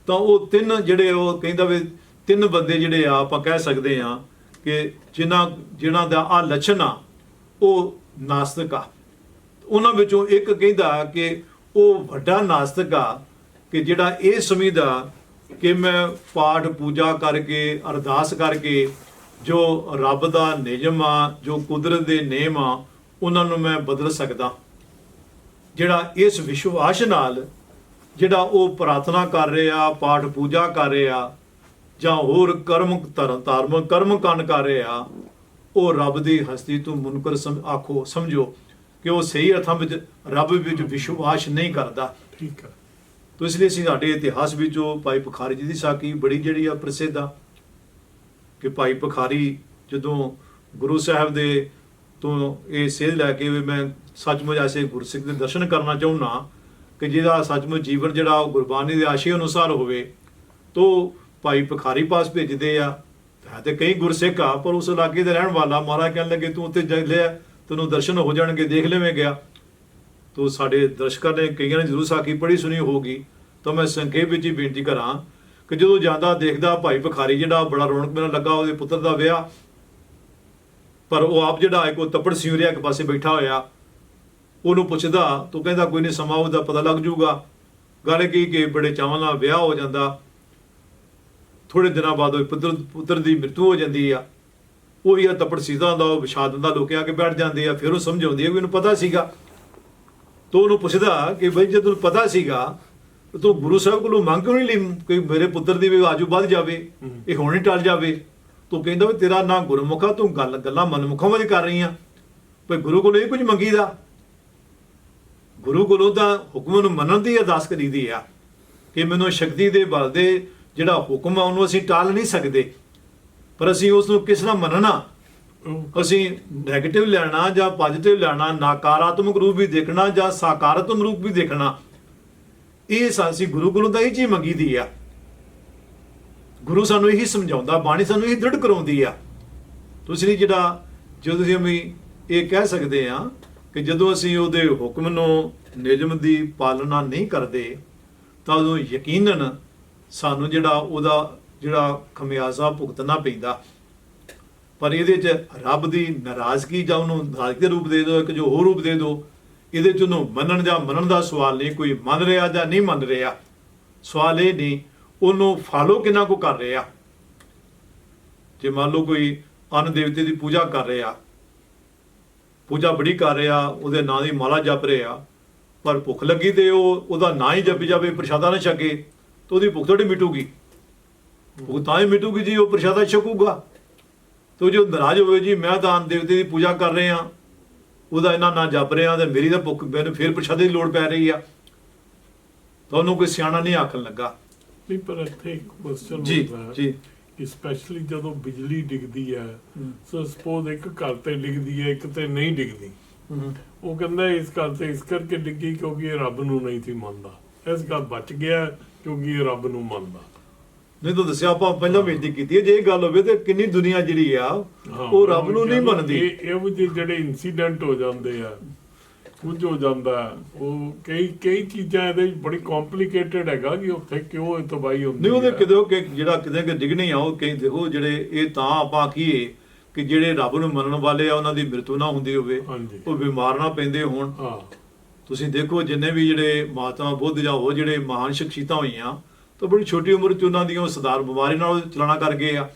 ਤਾਂ ਉਹ ਤਿੰਨ ਜਿਹੜੇ ਉਹ ਕਹਿੰਦਾ ਵੀ ਤਿੰਨ ਬੰਦੇ ਜਿਹੜੇ ਆ, ਆਪਾਂ ਕਹਿ ਸਕਦੇ ਆ ਕਿ ਜਿਨ੍ਹਾਂ ਜਿਨ੍ਹਾਂ ਦਾ ਆ ਲੱਛਣ ਆ, ਉਹ ਨਾਸਤਕ ਆ। ਉਹਨਾਂ ਵਿੱਚੋਂ ਇੱਕ ਕਹਿੰਦਾ ਕਿ ਉਹ ਵੱਡਾ ਨਾਸਤਕ ਆ ਕਿ ਜਿਹੜਾ ਇਹ ਸਮਝਦਾ ਕਿ ਮੈਂ ਪਾਠ ਪੂਜਾ ਕਰਕੇ, ਅਰਦਾਸ ਕਰਕੇ ਜੋ ਰੱਬ ਦਾ ਨਿਯਮ ਆ, ਜੋ ਕੁਦਰਤ ਦੇ ਨੇਮ ਆ, ਉਹਨਾਂ ਨੂੰ ਮੈਂ ਬਦਲ ਸਕਦਾ। ਜਿਹੜਾ ਇਸ ਵਿਸ਼ਵਾਸ ਨਾਲ ਜਿਹੜਾ ਉਹ ਪ੍ਰਾਰਥਨਾ ਕਰ ਰਿਹਾ, ਪਾਠ ਪੂਜਾ ਕਰ ਰਿਹਾ, ਜਾਂ ਹੋਰ ਕਰਮ ਧਰਮ ਧਾਰਮਿਕ ਕਰਮ ਕੰਨ ਕਰ ਰਿਹਾ, ਉਹ ਰੱਬ ਦੀ ਹਸਤੀ ਤੋਂ ਮੁਨਕਰ ਸਮ, ਆਖੋ, ਸਮਝੋ ਕਿ ਉਹ ਸਹੀ ਅਰਥਾਂ ਵਿੱਚ ਰੱਬ ਵਿੱਚ ਵਿਸ਼ਵਾਸ ਨਹੀਂ ਕਰਦਾ। ਠੀਕ ਹੈ। ਤੋ ਇਸ ਲਈ ਅਸੀਂ ਸਾਡੇ ਇਤਿਹਾਸ ਵਿੱਚੋਂ ਭਾਈ ਪਖਾਰੀ ਜੀ ਦੀ ਸਾਖੀ ਬੜੀ ਜਿਹੜੀ ਆ ਪ੍ਰਸਿੱਧ ਆ, ਕਿ ਭਾਈ ਪਖਾਰੀ ਜਦੋਂ ਗੁਰੂ ਸਾਹਿਬ ਦੇ ਤੋਂ ਇਹ ਸੇਧ ਲੈ ਕੇ ਵੀ ਮੈਂ ਸੱਚਮੁੱਚ ਐਸੇ ਗੁਰਸਿੱਖ ਦੇ ਦਰਸ਼ਨ ਕਰਨਾ ਚਾਹੁੰਨਾ ਕਿ ਜਿਹਦਾ ਸੱਚਮੁੱਚ ਜੀਵਨ ਜਿਹੜਾ ਉਹ ਗੁਰਬਾਣੀ ਦੇ ਆਸ਼ੇ ਅਨੁਸਾਰ ਹੋਵੇ, ਤੋ ਭਾਈ ਪਖਾਰੀ ਪਾਸ ਭੇਜਦੇ ਆ। ਹੈ ਤੇ ਕਈ ਗੁਰਸਿੱਖ ਆ, ਪਰ ਉਸ ਇਲਾਕੇ ਦੇ ਰਹਿਣ ਵਾਲਾ ਮਹਾਰਾਜ ਕਹਿਣ ਲੱਗੇ, ਤੂੰ ਉੱਥੇ ਜਾ ਲਿਆ ਤੈਨੂੰ ਦਰਸ਼ਨ ਹੋ ਜਾਣਗੇ, ਦੇਖ ਲਵੇਂ ਗਿਆ ਤੋ ਸਾਡੇ ਦਰਸ਼ਕਾਂ ਨੇ ਕਈਆਂ ਨੇ ਜ਼ਰੂਰ ਸਾਖੀ ਪੜ੍ਹੀ ਸੁਣੀ ਹੋਗੀ ਤਾਂ ਮੈਂ ਸੰਖੇਪ ਵਿੱਚ ਹੀ ਬੇਨਤੀ ਕਰਾਂ ਕਿ ਜਦੋਂ ਜਾਂਦਾ ਦੇਖਦਾ ਭਾਈ ਭਖਾਰੀ ਜਿਹੜਾ ਬੜਾ ਰੌਣਕ ਮੇਲਾ ਲੱਗਾ, ਉਹਦੇ ਪੁੱਤਰ ਦਾ ਵਿਆਹ, ਪਰ ਉਹ ਆਪ ਜਿਹੜਾ ਇੱਕ ਉਹ ਤੱਪੜ ਸਿਉਰਿਆ ਇੱਕ ਪਾਸੇ ਬੈਠਾ ਹੋਇਆ, ਉਹਨੂੰ ਪੁੱਛਦਾ, ਤੂੰ ਕਹਿੰਦਾ ਕੋਈ ਨਹੀਂ ਸਮਾਂ ਉਹਦਾ ਪਤਾ ਲੱਗ ਜਾਊਗਾ ਗੱਲ ਕੀ ਕਿ ਬੜੇ ਚਾਵਾਂ ਨਾਲ ਵਿਆਹ ਹੋ ਜਾਂਦਾ। ਥੋੜੇ ਦਿਨਾਂ ਬਾਅਦ ਉਹ ਪੁੱਤਰ ਪੁੱਤਰ ਦੀ ਮ੍ਰਿਤੂ ਹੋ ਜਾਂਦੀ ਆ। ਉਹ ਹੀ ਆ ਤੱਪੜ ਸੀਦਾ ਦਾ, ਉਹ ਵਿਸ਼ਾ ਦਿੰਦਾ, ਲੋਕੇ ਆ ਕੇ ਬੈਠ ਜਾਂਦੇ ਆ, ਫਿਰ ਉਹ ਸਮਝ ਆਉਂਦੀ ਹੈ ਵੀ ਉਹਨੂੰ ਪਤਾ ਸੀਗਾ। ਤੋ ਉਹਨੂੰ ਪੁੱਛਦਾ ਕਿ ਬਈ ਜੇ ਤੈਨੂੰ ਪਤਾ ਸੀਗਾ ਤਾਂ ਗੁਰੂ ਸਾਹਿਬ ਕੋਲੋਂ ਮੰਗ ਕਿਉਂ ਨਹੀਂ ਲਈ ਕੋਈ ਮੇਰੇ ਪੁੱਤਰ ਦੀ ਵੀ ਆਜੂ ਵੱਧ ਜਾਵੇ। ਇਹ ਹੁਣ ਹੀ ਟਲ ਜਾਵੇ। ਤੂੰ ਕਹਿੰਦਾ ਵੀ ਤੇਰਾ ਨਾਂ ਗੁਰਮੁਖਾ ਤੂੰ ਗੱਲ ਗੱਲਾਂ ਮਨਮੁਖਾਂ ਵਿੱਚ ਕਰ ਰਹੀ ਆ ਭਈ ਗੁਰੂ ਕੋਲੋਂ ਇਹ ਕੁਝ ਮੰਗੀਦਾ? ਗੁਰੂ ਕੋਲੋਂ ਤਾਂ ਹੁਕਮ ਨੂੰ ਮੰਨਣ ਦੀ ਅਰਦਾਸ ਕਰੀਦੀ ਆ ਕਿ ਮੈਨੂੰ ਸ਼ਕਤੀ ਦੇ ਬਲ ਦੇ ਜਿਹੜਾ ਹੁਕਮ ਆ ਉਹਨੂੰ ਅਸੀਂ ਟਾਲ ਨਹੀਂ ਸਕਦੇ। ਪਰ ਅਸੀਂ ਉਸ ਨੂੰ ਕਿਸ ਤਰ੍ਹਾਂ ਮੰਨਣਾ? ਅਸੀਂ 네ਗੇਟਿਵ ਲੈਣਾ ਜਾਂ ਪੋਜ਼ਿਟਿਵ ਲੈਣਾ, ਨਕਾਰਾਤਮਕ ਰੂਪ ਵੀ ਦੇਖਣਾ ਜਾਂ ਸਕਾਰਾਤਮਕ ਰੂਪ ਵੀ ਦੇਖਣਾ, ਇਹ ਸਾਸੀ ਗੁਰੂ ਕੋਲੋਂ ਤਾਂ ਇਹ ਚੀਜ਼ ਮੰਗੀ ਦੀ ਆ। ਗੁਰੂ ਸਾਨੂੰ ਇਹੀ ਸਮਝਾਉਂਦਾ, ਬਾਣੀ ਸਾਨੂੰ ਇਹ ਦ੍ਰਿੜ ਕਰਾਉਂਦੀ ਆ। ਤੁਸੀਂ ਜਿਹੜਾ, ਜਦੋਂ ਅਸੀਂ ਵੀ ਇਹ ਕਹਿ ਸਕਦੇ ਆ ਕਿ ਜਦੋਂ ਅਸੀਂ ਉਹਦੇ ਹੁਕਮ ਨੂੰ, ਨਿਯਮ ਦੀ ਪਾਲਣਾ ਨਹੀਂ ਕਰਦੇ, ਤਾਂ ਉਦੋਂ ਯਕੀਨਨ ਸਾਨੂੰ ਜਿਹੜਾ ਉਹਦਾ, ਜਿਹੜਾ ਖਮਿਆਜ਼ਾ ਭੁਗਤਣਾ ਪੈਂਦਾ। ਪਰ ਇਹਦੇ 'ਚ ਰੱਬ ਦੀ ਨਾਰਾਜ਼ਗੀ ਜਾਂ ਉਹਨੂੰ ਨਾਰਾਜ਼ਗੀ ਦੇ ਰੂਪ ਦੇ ਦਿਓ, ਇੱਕ ਜੋ ਹੋਰ ਰੂਪ ਦੇ ਦਿਓ, ਇਹਦੇ 'ਚ ਉਹਨੂੰ ਮੰਨਣ ਜਾਂ ਮੰਨਣ ਦਾ ਸਵਾਲ ਨਹੀਂ, ਕੋਈ ਮੰਨ ਰਿਹਾ ਜਾਂ ਨਹੀਂ ਮੰਨ ਰਿਹਾ। ਸਵਾਲ ਇਹ ਨਹੀਂ, ਉਹਨੂੰ ਫਾਲੋ ਕਿੰਨਾ ਕੋ ਕਰ ਰਿਹਾ। ਜੇ ਮੰਨ ਲਓ ਕੋਈ ਅਨ ਦੇਵਤੇ ਦੀ ਪੂਜਾ ਕਰ ਰਿਹਾ, ਪੂਜਾ ਬੜੀ ਕਰ ਰਿਹਾ, ਉਹਦੇ ਨਾਂ ਦੀ ਮਾਲਾ ਜਪ ਰਿਹਾ, ਪਰ ਭੁੱਖ ਲੱਗੀ ਤੇ ਉਹ, ਉਹਦਾ ਨਾਂ ਹੀ ਜਪੀ ਜਾਵੇ, ਪ੍ਰਸ਼ਾਦਾ ਨਾ ਛਕੇ, ਤਾਂ ਉਹਦੀ ਭੁੱਖ ਥੋੜੀ ਮਿਟੂਗੀ। ਭੁੱਖ ਤਾਂ ਹੀ ਮਿਟੂਗੀ ਜੀ, ਉਹ ਪ੍ਰਸ਼ਾਦਾ ਛਕੂਗਾ। ਤੋ ਜੋ ਨਾਰਾਜ਼ ਹੋਵੇ ਜੀ ਮੈਂ ਤਾਂ ਦੇਵਤੇ ਦੀ ਪੂਜਾ ਕਰ ਰਿਹਾ ਉਹਦਾ ਇਹਨਾਂ ਨਾਂ ਜਪ ਰਿਹਾ ਤੇ ਮੇਰੀ ਤਾਂ ਭੁੱਖ ਮੈਨੂੰ ਫਿਰ ਪ੍ਰਸ਼ਾਦੇ ਦੀ ਲੋੜ ਪੈ ਰਹੀ ਆ। ਤੁਹਾਨੂੰ ਕੋਈ ਸਿਆਣਾ ਨਹੀਂ ਆਖਣ ਲੱਗਾ। ਨਹੀਂ ਪਰ ਇੱਥੇ ਇੱਕ ਕੁਐਸਚਨ ਜੀ ਜੀ। ਸਪੈਸ਼ਲੀ ਜਦੋਂ ਬਿਜਲੀ ਡਿੱਗਦੀ ਹੈ। ਸੋ ਸਪੋਜ਼ ਇੱਕ ਘਰ ਤੇ ਡਿੱਗਦੀ ਹੈ ਇੱਕ ਤੇ ਨਹੀਂ ਡਿੱਗਦੀ। ਉਹ ਕਹਿੰਦਾ ਇਸ ਘਰ ਤੇ ਇਸ ਕਰਕੇ ਡਿੱਗੀ ਕਿਉਂਕਿ ਇਹ ਰੱਬ ਨੂੰ ਨਹੀਂ ਸੀ ਮੰਨਦਾ। ਇਸ ਘਰ ਬਚ ਗਿਆ ਕਿਉਂਕਿ ਇਹ ਰੱਬ ਨੂੰ ਮੰਨਦਾ। ਨਹੀਂ ਤਾਂ ਦੱਸਿਆ ਆਪਾਂ ਪਹਿਲਾਂ ਬੇਨਤੀ ਕੀਤੀ ਹੈ ਜੇ ਇਹ ਗੱਲ ਹੋਵੇ ਤੇ ਕਿੰਨੀ ਦੁਨੀਆ ਜਿਹੜੀ ਆ ਉਹ ਰੱਬ ਨੂੰ ਨਹੀਂ ਮੰਨਦੀ। ਇਹ ਇਹੋ ਜਿਹੇ ਜਿਹੜੇ ਇਨਸੀਡੈਂਟ ਹੋ ਜਾਂਦੇ ਆ ਕੁਝ ਹੋ ਜਾਂਦਾ ਉਹ ਕਈ ਕਈ ਚੀਜ਼ਾਂ ਇਹਦੇ ਵਿੱਚ ਬੜੀ ਕੰਪਲਿਕੇਟਡ ਹੈਗਾ ਕਿ ਉੱਥੇ ਕਿਉਂ ਇਹ ਤਬਾਹੀ ਹੁੰਦੀ ਨਹੀਂ ਉਹਦੇ। ਕਿਤੇ ਉਹ ਕਿ ਜਿਹੜਾ ਕਿਤੇ ਕਿ ਡਿਗਣੀ ਆ ਉਹ ਕਈ ਦੇਖੋ ਜਿਹੜੇ ਇਹ ਤਾਂ ਆਪਾਂ ਆਖੀਏ ਕਿ ਜਿਹੜੇ ਰੱਬ ਨੂੰ ਮੰਨਣ ਵਾਲੇ ਆ ਉਹਨਾਂ ਦੀ ਮ੍ਰਿਤੂ ਨਾ ਹੁੰਦੀ ਹੋਵੇ ਉਹ ਬਿਮਾਰ ਨਾ ਪੈਂਦੇ ਹੋਣ। ਤੁਸੀਂ ਦੇਖੋ ਜਿੰਨੇ ਵੀ ਜਿਹੜੇ ਮਹਾਤਮਾ ਬੁੱਧ ਜਾਂ ਹੋਰ ਜਿਹੜੇ ਮਹਾਨ ਸ਼ਖਸੀਅਤਾਂ ਹੋਈਆਂ ਤਾਂ ਬੜੀ ਛੋਟੀ ਉਮਰ 'ਚ ਉਹਨਾਂ ਦੀਆਂ ਉਹ ਸਦਾਰ ਬਿਮਾਰੀ ਨਾਲ ਚਲਾਣਾ ਕਰ ਗਏ ਆ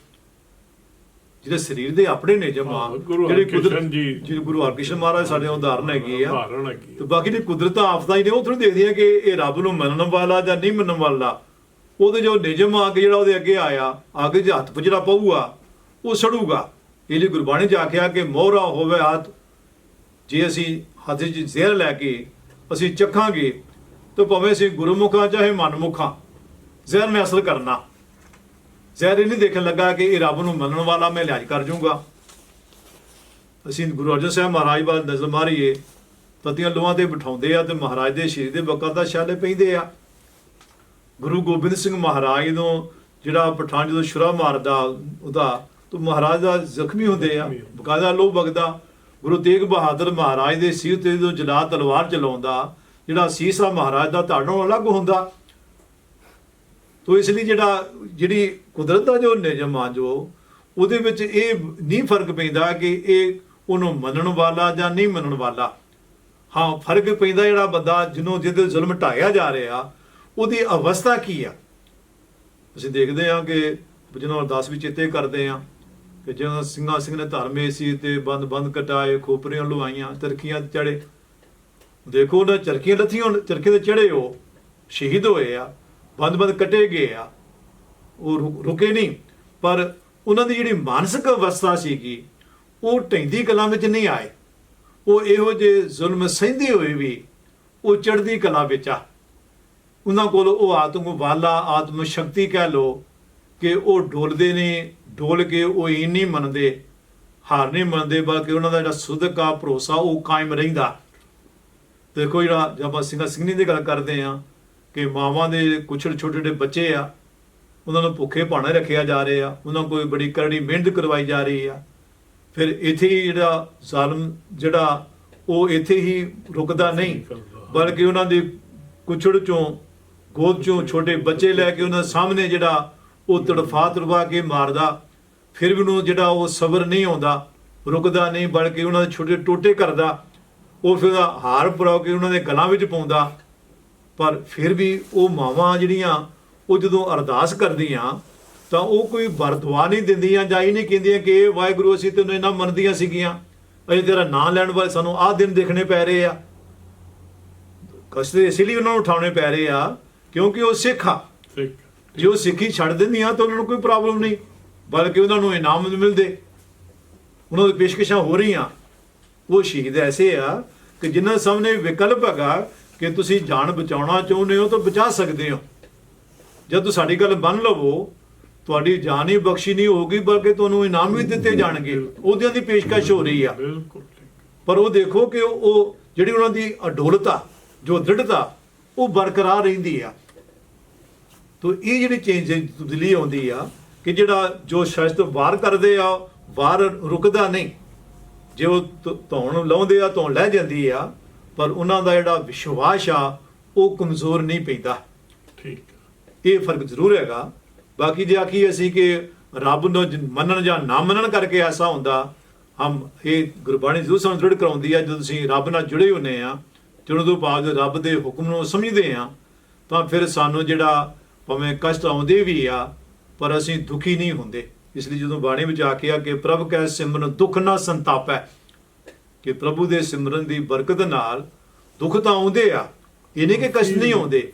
ਜਿਹੜੇ ਸਰੀਰ ਦੇ ਆਪਣੇ ਆ ਹਾਂ, ਗੁਰੂ ਜਿਹੜੇ ਕੁਦਰਤ ਜੀ। ਜਿਹੜੇ ਗੁਰੂ ਹਰਕ੍ਰਿਸ਼ਨ ਮਹਾਰਾਜ ਸਾਡੇ ਉਦਾਹਰਨ ਹੈਗੇ ਆ ਤੇ ਆ। ਬਾਕੀ ਦੀ ਕੁਦਰਤਾਂ ਆਫਤਾਂ ਹੀ ਨੇ ਉਹ ਥੋੜੀ ਦੇਖਦੀਆਂ ਕਿ ਇਹ ਰੱਬ ਨੂੰ ਮੰਨਣ ਵਾਲਾ ਜਾਂ ਨਹੀਂ ਮੰਨਣ ਵਾਲਾ ਉਹਦੇ ਜੋ ਨਿਯਮ ਆ ਕੇ ਜਿਹੜਾ ਉਹਦੇ ਅੱਗੇ ਆਇਆ ਅੱਗੇ ਜੇ ਹੱਥ ਜਿਹੜਾ ਪਊਗਾ ਉਹ ਸੜੂਗਾ ਇਹ ਲਈ ਗੁਰਬਾਣੀ 'ਚ ਆਖਿਆ ਕਿ ਮੋਹਰਾ ਹੋਵੇ ਹੱਥ ਜੇ ਅਸੀਂ ਹੱਥ 'ਚ ਜ਼ਹਿਰ ਲੈ ਕੇ ਅਸੀਂ ਚੱਖਾਂਗੇ ਤਾਂ ਭਾਵੇਂ ਅਸੀਂ ਗੁਰਮੁਖਾਂ ਚਾਹੇ ਮਨਮੁਖਾਂ ਜ਼ਹਿਰ ਨੇ ਅਸਲ ਕਰਨਾ। ਜ਼ਹਿਰ ਇਹ ਨਹੀਂ ਦੇਖਣ ਲੱਗਾ ਕਿ ਇਹ ਰੱਬ ਨੂੰ ਮੰਨਣ ਵਾਲਾ ਮੈਂ ਲਿਹਾਜ਼ ਕਰ ਜਾਊਂਗਾ ਅਸੀਂ ਗੁਰੂ ਅਰਜਨ ਸਾਹਿਬ ਮਹਾਰਾਜ ਬਾਦ ਨਜ਼ਰ ਮਾਰੀਏ ਤਤੀਆਂ ਲੋਹਾਂ ਤੇ ਬਿਠਾਉਂਦੇ ਆ ਤੇ ਮਹਾਰਾਜ ਦੇ ਸ਼ਰੀਰ ਦੇ ਬਕਰਦਾ ਛਾਲੇ ਪੈਂਦੇ ਆ। ਗੁਰੂ ਗੋਬਿੰਦ ਸਿੰਘ ਮਹਾਰਾਜ ਨੂੰ ਜਿਹੜਾ ਪਠਾਨ ਜਦੋਂ ਸ਼ੁਰਾ ਮਾਰਦਾ ਉਹਦਾ ਤਾਂ ਮਹਾਰਾਜ ਦਾ ਜ਼ਖਮੀ ਹੁੰਦੇ ਆ। ਬਕਾਇਦਾ ਲੋਹ ਵਗਦਾ। ਗੁਰੂ ਤੇਗ ਬਹਾਦਰ ਮਹਾਰਾਜ ਦੇ ਸਿਰ ਤੇ ਜਦੋਂ ਜਲਾ ਤਲਵਾਰ ਚਲਾਉਂਦਾ ਜਿਹੜਾ ਸੀਸਾ ਮਹਾਰਾਜ ਦਾ ਧੜੋਂ ਅਲੱਗ ਹੁੰਦਾ। ਤੋ ਇਸ ਲਈ ਜਿਹੜਾ, ਜਿਹੜੀ ਕੁਦਰਤ ਦਾ ਜੋ ਨਿਯਮ ਆ ਜੋ, ਉਹਦੇ ਵਿੱਚ ਇਹ ਨਹੀਂ ਫ਼ਰਕ ਪੈਂਦਾ ਕਿ ਇਹ ਉਹਨੂੰ ਮੰਨਣ ਵਾਲਾ ਜਾਂ ਨਹੀਂ ਮੰਨਣ ਵਾਲਾ। ਹਾਂ, ਫ਼ਰਕ ਪੈਂਦਾ ਜਿਹੜਾ ਬੰਦਾ ਜਿਹਨੂੰ ਜਿਹਦੇ ਜ਼ੁਲਮ ਢਾਇਆ ਜਾ ਰਿਹਾ, ਉਹਦੀ ਅਵਸਥਾ ਕੀ ਆ? ਅਸੀਂ ਦੇਖਦੇ ਹਾਂ ਕਿ ਜਿਹਨਾਂ ਅਰਦਾਸ ਵੀ ਚੇਤੇ ਕਰਦੇ ਆ ਕਿ ਜਦੋਂ ਸਿੰਘਾਂ ਸਿੰਘ ਨੇ ਧਰਮੇ ਸੀ ਤੇ ਬੰਦ ਬੰਦ ਕਟਾਏ, ਖੋਪਰੀਆਂ ਲੁਆਈਆਂ ਚਰਖੀਆਂ ਤੇ ਚੜੇ। ਦੇਖੋ ਉਹਨਾਂ ਚਰਕੀਆਂ ਲੱਥੀਆਂ, ਚਰਖੇ ਤੇ ਚੜੇ ਉਹ, ਸ਼ਹੀਦ ਹੋਏ ਆ। ਬੰਦ ਬੰਦ ਕੱਟੇ ਗਏ ਆ। ਉਹ ਰੁ- ਰੁਕੇ ਨਹੀਂ। ਪਰ ਉਹਨਾਂ ਦੀ ਜਿਹੜੀ ਮਾਨਸਿਕ ਅਵਸਥਾ ਸੀਗੀ, ਉਹ ਢੈਂਦੀ ਕਲਾਂ ਵਿੱਚ ਨਹੀਂ ਆਏ। ਉਹ ਇਹੋ ਜਿਹੇ ਜ਼ੁਲਮ ਸਹਿੰਦੇ ਹੋਏ ਵੀ ਉਹ ਚੜ੍ਹਦੀ ਕਲਾ ਵਿੱਚ ਆ। ਉਹਨਾਂ ਕੋਲ ਉਹ ਆਤਮ ਵਾਲਾ, ਆਤਮ ਸ਼ਕਤੀ ਕਹਿ ਲੋ ਕਿ ਉਹ ਡੋਲਦੇ ਨੇ, ਡੋਲ ਕੇ ਉਹ ਇਹ ਨਹੀਂ ਮੰਨਦੇ, ਹਾਰ ਨਹੀਂ ਮੰਨਦੇ, ਬਲਕਿ ਉਹਨਾਂ ਦਾ ਜਿਹੜਾ ਸੁਧਕ ਆ, ਭਰੋਸਾ, ਉਹ ਕਾਇਮ ਰਹਿੰਦਾ। ਦੇਖੋ ਜਿਹੜਾ ਜਦ ਆਪਾਂ ਸਿੰਘਾਂ ਸਿੰਘਣੀ ਦੀ ਗੱਲ ਕਰਦੇ ਆ ਕਿ ਮਾਵਾਂ ਦੇ ਕੁਛੜ ਛੋਟੇ ਛੋਟੇ ਬੱਚੇ ਆ, ਉਹਨਾਂ ਨੂੰ ਭੁੱਖੇ ਭਾਣੇ ਰੱਖਿਆ ਜਾ ਰਹੇ ਆ, ਉਹਨਾਂ ਕੋਈ ਬੜੀ ਕਰੜੀ ਮਿਹਨਤ ਕਰਵਾਈ ਜਾ ਰਹੀ ਆ। ਫਿਰ ਇੱਥੇ ਹੀ ਜਿਹੜਾ ਜ਼ਾਲਮ ਜਿਹੜਾ, ਉਹ ਇੱਥੇ ਹੀ ਰੁਕਦਾ ਨਹੀਂ, ਬਲਕਿ ਉਹਨਾਂ ਦੇ ਕੁਛੜ ਚੋਂ, ਗੋਦ ਚੋਂ ਛੋਟੇ ਬੱਚੇ ਲੈ ਕੇ ਉਹਨਾਂ ਸਾਹਮਣੇ ਜਿਹੜਾ, ਉਹ ਤੜਫਾ ਤੜਵਾ ਕੇ ਮਾਰਦਾ। ਫਿਰ ਵੀ ਉਹਨੂੰ ਜਿਹੜਾ ਉਹ ਸਬਰ ਨਹੀਂ ਆਉਂਦਾ, ਰੁਕਦਾ ਨਹੀਂ, ਬਲਕਿ ਉਹਨਾਂ ਦੇ ਛੋਟੇ ਟੋਟੇ ਕਰਦਾ। ਉਹ ਫਿਰ ਉਹਦਾ ਹਾਰ ਪਰਾ ਕੇ ਉਹਨਾਂ ਦੇ ਗਲਾਂ ਵਿੱਚ ਪਾਉਂਦਾ। ਪਰ ਫਿਰ ਵੀ ਉਹ ਮਾਵਾਂ ਜਿਹੜੀਆਂ ਉਹ ਜਦੋਂ ਅਰਦਾਸ ਕਰਦੀਆਂ ਤਾਂ ਉਹ ਕੋਈ ਵਰਦਵਾ ਨਹੀਂ ਦਿੰਦੀਆਂ ਜਾਂ ਇਹ ਨਹੀਂ ਕਹਿੰਦੀਆਂ ਕਿ ਇਹ ਵਾਹਿਗੁਰੂ ਅਸੀਂ ਤੈਨੂੰ ਇੰਨਾ ਮੰਨਦੀਆਂ ਸੀਗੀਆਂ ਅਜੇ ਤੇਰਾ ਨਾਂ ਲੈਣ ਵਾਲੇ ਸਾਨੂੰ ਆਹ ਦਿਨ ਦੇਖਣੇ ਪੈ ਰਹੇ ਆ। ਕਸ਼ਟ ਇਸ ਲਈ ਉਹਨਾਂ ਨੂੰ ਉਠਾਉਣੇ ਪੈ ਰਹੇ ਆ ਕਿਉਂਕਿ ਉਹ ਸਿੱਖ ਆ। ਸਿੱਖ। ਜੇ ਉਹ ਸਿੱਖੀ ਛੱਡ ਦਿੰਦੀਆਂ ਤਾਂ ਉਹਨਾਂ ਨੂੰ ਕੋਈ ਪ੍ਰੋਬਲਮ ਨਹੀਂ ਬਲਕਿ ਉਹਨਾਂ ਨੂੰ ਇਨਾਮ ਮਿਲਦੇ। ਉਹਨਾਂ ਦੀ ਪੇਸ਼ਕਸ਼ਾਂ ਹੋ ਰਹੀਆਂ। ਉਹ ਸ਼ਹੀਦ ਐਸੇ ਆ ਕਿ ਜਿਨ੍ਹਾਂ ਸਾਹਮਣੇ ਵਿਕਲਪ ਹੈਗਾ ਕਿ ਤੁਸੀਂ ਜਾਨ ਬਚਾਉਣਾ ਚਾਹੁੰਦੇ ਹੋ ਤਾਂ ਬਚਾ ਸਕਦੇ ਹੋ। ਜਦ ਤੁਸੀਂ ਸਾਡੀ ਗੱਲ ਮੰਨ ਲਵੋ ਤੁਹਾਡੀ ਜਾਨ ਹੀ ਬਖਸ਼ੀ ਨਹੀਂ ਹੋਊਗੀ ਬਲਕਿ ਤੁਹਾਨੂੰ ਇਨਾਮ ਵੀ ਦਿੱਤੇ ਜਾਣਗੇ। ਉਹਦਿਆਂ ਦੀ ਪੇਸ਼ਕਸ਼ ਹੋ ਰਹੀ ਆ। ਪਰ ਉਹ ਦੇਖੋ ਕਿ ਉਹ ਜਿਹੜੀ ਉਹਨਾਂ ਦੀ ਅਡੋਲਤਾ ਜੋ ਦ੍ਰਿੜਤਾ ਉਹ ਬਰਕਰਾਰ ਰਹਿੰਦੀ ਆ। ਤੋ ਇਹ ਜਿਹੜੀ ਚੇਂਜ ਤਬਦੀਲੀ ਆਉਂਦੀ ਆ ਕਿ ਜਿਹੜਾ ਜੋ ਸ਼ਸਤ ਵਾਰ ਕਰਦੇ ਆ ਵਾਰ ਰੁਕਦਾ ਨਹੀਂ। ਜੇ ਉਹ ਧੌਣ ਲਾਉਂਦੇ ਆ ਧੌਣ ਲੈ ਜਾਂਦੀ ਆ ਪਰ ਉਹਨਾਂ ਦਾ ਜਿਹੜਾ ਵਿਸ਼ਵਾਸ ਆ ਉਹ ਕਮਜ਼ੋਰ ਨਹੀਂ ਪੈਂਦਾ। ਠੀਕ। ਇਹ ਫ਼ਰਕ ਜ਼ਰੂਰ ਹੈਗਾ। ਬਾਕੀ ਜੇ ਆਖੀ ਅਸੀਂ ਕਿ ਰੱਬ ਨੂੰ ਮੰਨਣ ਜਾਂ ਨਾ ਮੰਨਣ ਕਰਕੇ ਐਸਾ ਹੁੰਦਾ ਹਮ ਇਹ ਗੁਰਬਾਣੀ ਜ਼ਰੂਰ ਸਾਨੂੰ ਦ੍ਰਿੜ ਕਰਾਉਂਦੀ ਆ ਜਦੋਂ ਤੁਸੀਂ ਰੱਬ ਨਾਲ ਜੁੜੇ ਹੁੰਨੇ ਆ ਜੁੜਨ ਤੋਂ ਬਾਅਦ ਰੱਬ ਦੇ ਹੁਕਮ ਨੂੰ ਸਮਝਦੇ ਆ ਤਾਂ ਫਿਰ ਸਾਨੂੰ ਜਿਹੜਾ ਭਾਵੇਂ ਕਸ਼ਟ ਆਉਂਦੇ ਵੀ ਆ ਪਰ ਅਸੀਂ ਦੁਖੀ ਨਹੀਂ ਹੁੰਦੇ। ਇਸ ਲਈ ਜਦੋਂ ਬਾਣੀ ਵਿੱਚ ਆਖਿਆ ਕਿ ਪ੍ਰਭ ਕੈ ਸਿਮਰਨ ਦੁੱਖ ਨਾ ਸੰਤਾਪੈ ਕਿ ਪ੍ਰਭੂ ਦੇ ਸਿਮਰਨ ਦੀ ਬਰਕਤ ਨਾਲ ਦੁੱਖ ਤਾਂ ਆਉਂਦੇ ਆ ਇਹ ਨਹੀਂ ਕਿ ਕਸ਼ਟ ਨਹੀਂ ਆਉਂਦੇ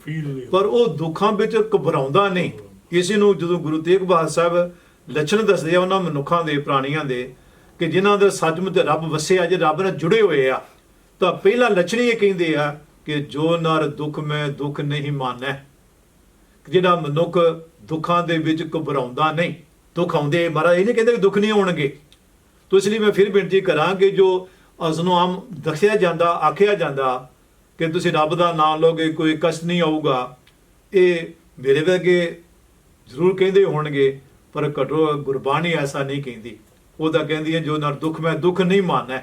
ਪਰ ਉਹ ਦੁੱਖਾਂ ਵਿੱਚ ਘਬਰਾਉਂਦਾ ਨਹੀਂ। ਕਿਸੇ ਨੂੰ ਜਦੋਂ ਗੁਰੂ ਤੇਗ ਬਹਾਦਰ ਸਾਹਿਬ ਲੱਛਣ ਦੱਸਦੇ ਆ ਉਹਨਾਂ ਮਨੁੱਖਾਂ ਦੇ ਪ੍ਰਾਣੀਆਂ ਦੇ ਕਿ ਜਿਨ੍ਹਾਂ ਦਾ ਸੱਚਮੁੱਚ ਰੱਬ ਵਸਿਆ ਜੇ ਰੱਬ ਨਾਲ ਜੁੜੇ ਹੋਏ ਆ ਤਾਂ ਪਹਿਲਾ ਲੱਛਣ ਇਹ ਕਹਿੰਦੇ ਆ ਕਿ ਜੋ ਨਰ ਦੁੱਖ ਮੈਂ ਦੁੱਖ ਨਹੀਂ ਮਾਨੈ ਜਿਹੜਾ ਮਨੁੱਖ ਦੁੱਖਾਂ ਦੇ ਵਿੱਚ ਘਬਰਾਉਂਦਾ ਨਹੀਂ। ਦੁੱਖ ਆਉਂਦੇ ਮਹਾਰਾਜ ਇਹ ਨਹੀਂ ਕਹਿੰਦੇ ਕਿ ਦੁੱਖ ਨਹੀਂ ਆਉਣਗੇ। ਤੋ ਇਸ ਲਈ ਮੈਂ ਫਿਰ ਬੇਨਤੀ ਕਰਾਂ ਕਿ ਜੋ ਅਸ ਨੂੰ ਆਮ ਦੱਸਿਆ ਜਾਂਦਾ, ਆਖਿਆ ਜਾਂਦਾ ਕਿ ਤੁਸੀਂ ਰੱਬ ਦਾ ਨਾਮ ਲਓਗੇ, ਕੋਈ ਕਸ਼ਟ ਨਹੀਂ ਆਊਗਾ। ਇਹ ਮੇਰੇ ਵਰਗੇ ਜ਼ਰੂਰ ਕਹਿੰਦੇ ਹੋਣਗੇ, ਪਰ ਘਟੋ ਗੁਰਬਾਣੀ ਐਸਾ ਨਹੀਂ ਕਹਿੰਦੀ। ਉਹ ਤਾਂ ਕਹਿੰਦੀ ਹੈ, ਜੋ ਨਰ ਦੁੱਖ ਮੈਂ ਦੁੱਖ ਨਹੀਂ ਮਾਨੈ।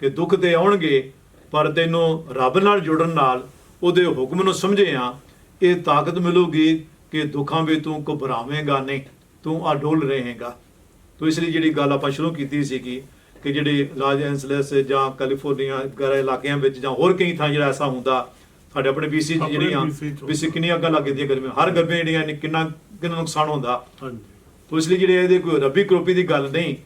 ਕਿ ਦੁੱਖ ਤੇ ਆਉਣਗੇ, ਪਰ ਤੈਨੂੰ ਰੱਬ ਨਾਲ ਜੁੜਨ ਨਾਲ ਉਹਦੇ ਹੁਕਮ ਨੂੰ ਸਮਝਿਆ, ਇਹ ਤਾਕਤ ਮਿਲੂਗੀ ਕਿ ਦੁੱਖਾਂ ਵਿੱਚ ਤੂੰ ਘਬਰਾਵੇਂਗਾ ਨਹੀਂ, ਤੂੰ ਅਡੋਲ ਰਹੇਗਾ। ਤੋ ਇਸ ਲਈ ਜਿਹੜੀ ਗੱਲ ਆਪਾਂ ਸ਼ੁਰੂ ਕੀਤੀ ਸੀਗੀ ਕਿ ਜਿਹੜੇ ਲਾਸ ਐਂਜਲਸ ਜਾਂ ਕੈਲੀਫੋਰਨੀਆ ਵਗੈਰਾ ਇਲਾਕਿਆਂ ਵਿੱਚ ਜਾਂ ਹੋਰ ਕਈ ਥਾਂ ਜਿਹੜਾ ਐਸਾ ਹੁੰਦਾ ਸਾਡੇ ਆਪਣੇ ਆਪਣੇ ਜਿਹੜੀਆਂ BC ਕਿੰਨੀਆਂ ਅੱਗਾਂ ਲੱਗ ਜਾਂਦੀਆਂ ਗਰਮੀਆਂ ਹਰ ਗਰਮੀ ਜਿਹੜੀਆਂ ਨੇ ਕਿੰਨਾ ਕਿੰਨਾ ਨੁਕਸਾਨ ਹੁੰਦਾ। ਹਾਂਜੀ। ਤੋ ਇਸ ਲਈ ਜਿਹੜੇ ਇਹਦੇ ਕੋਈ ਰੱਬੀ ਕਰੋਪੀ ਦੀ ਗੱਲ ਨਹੀਂ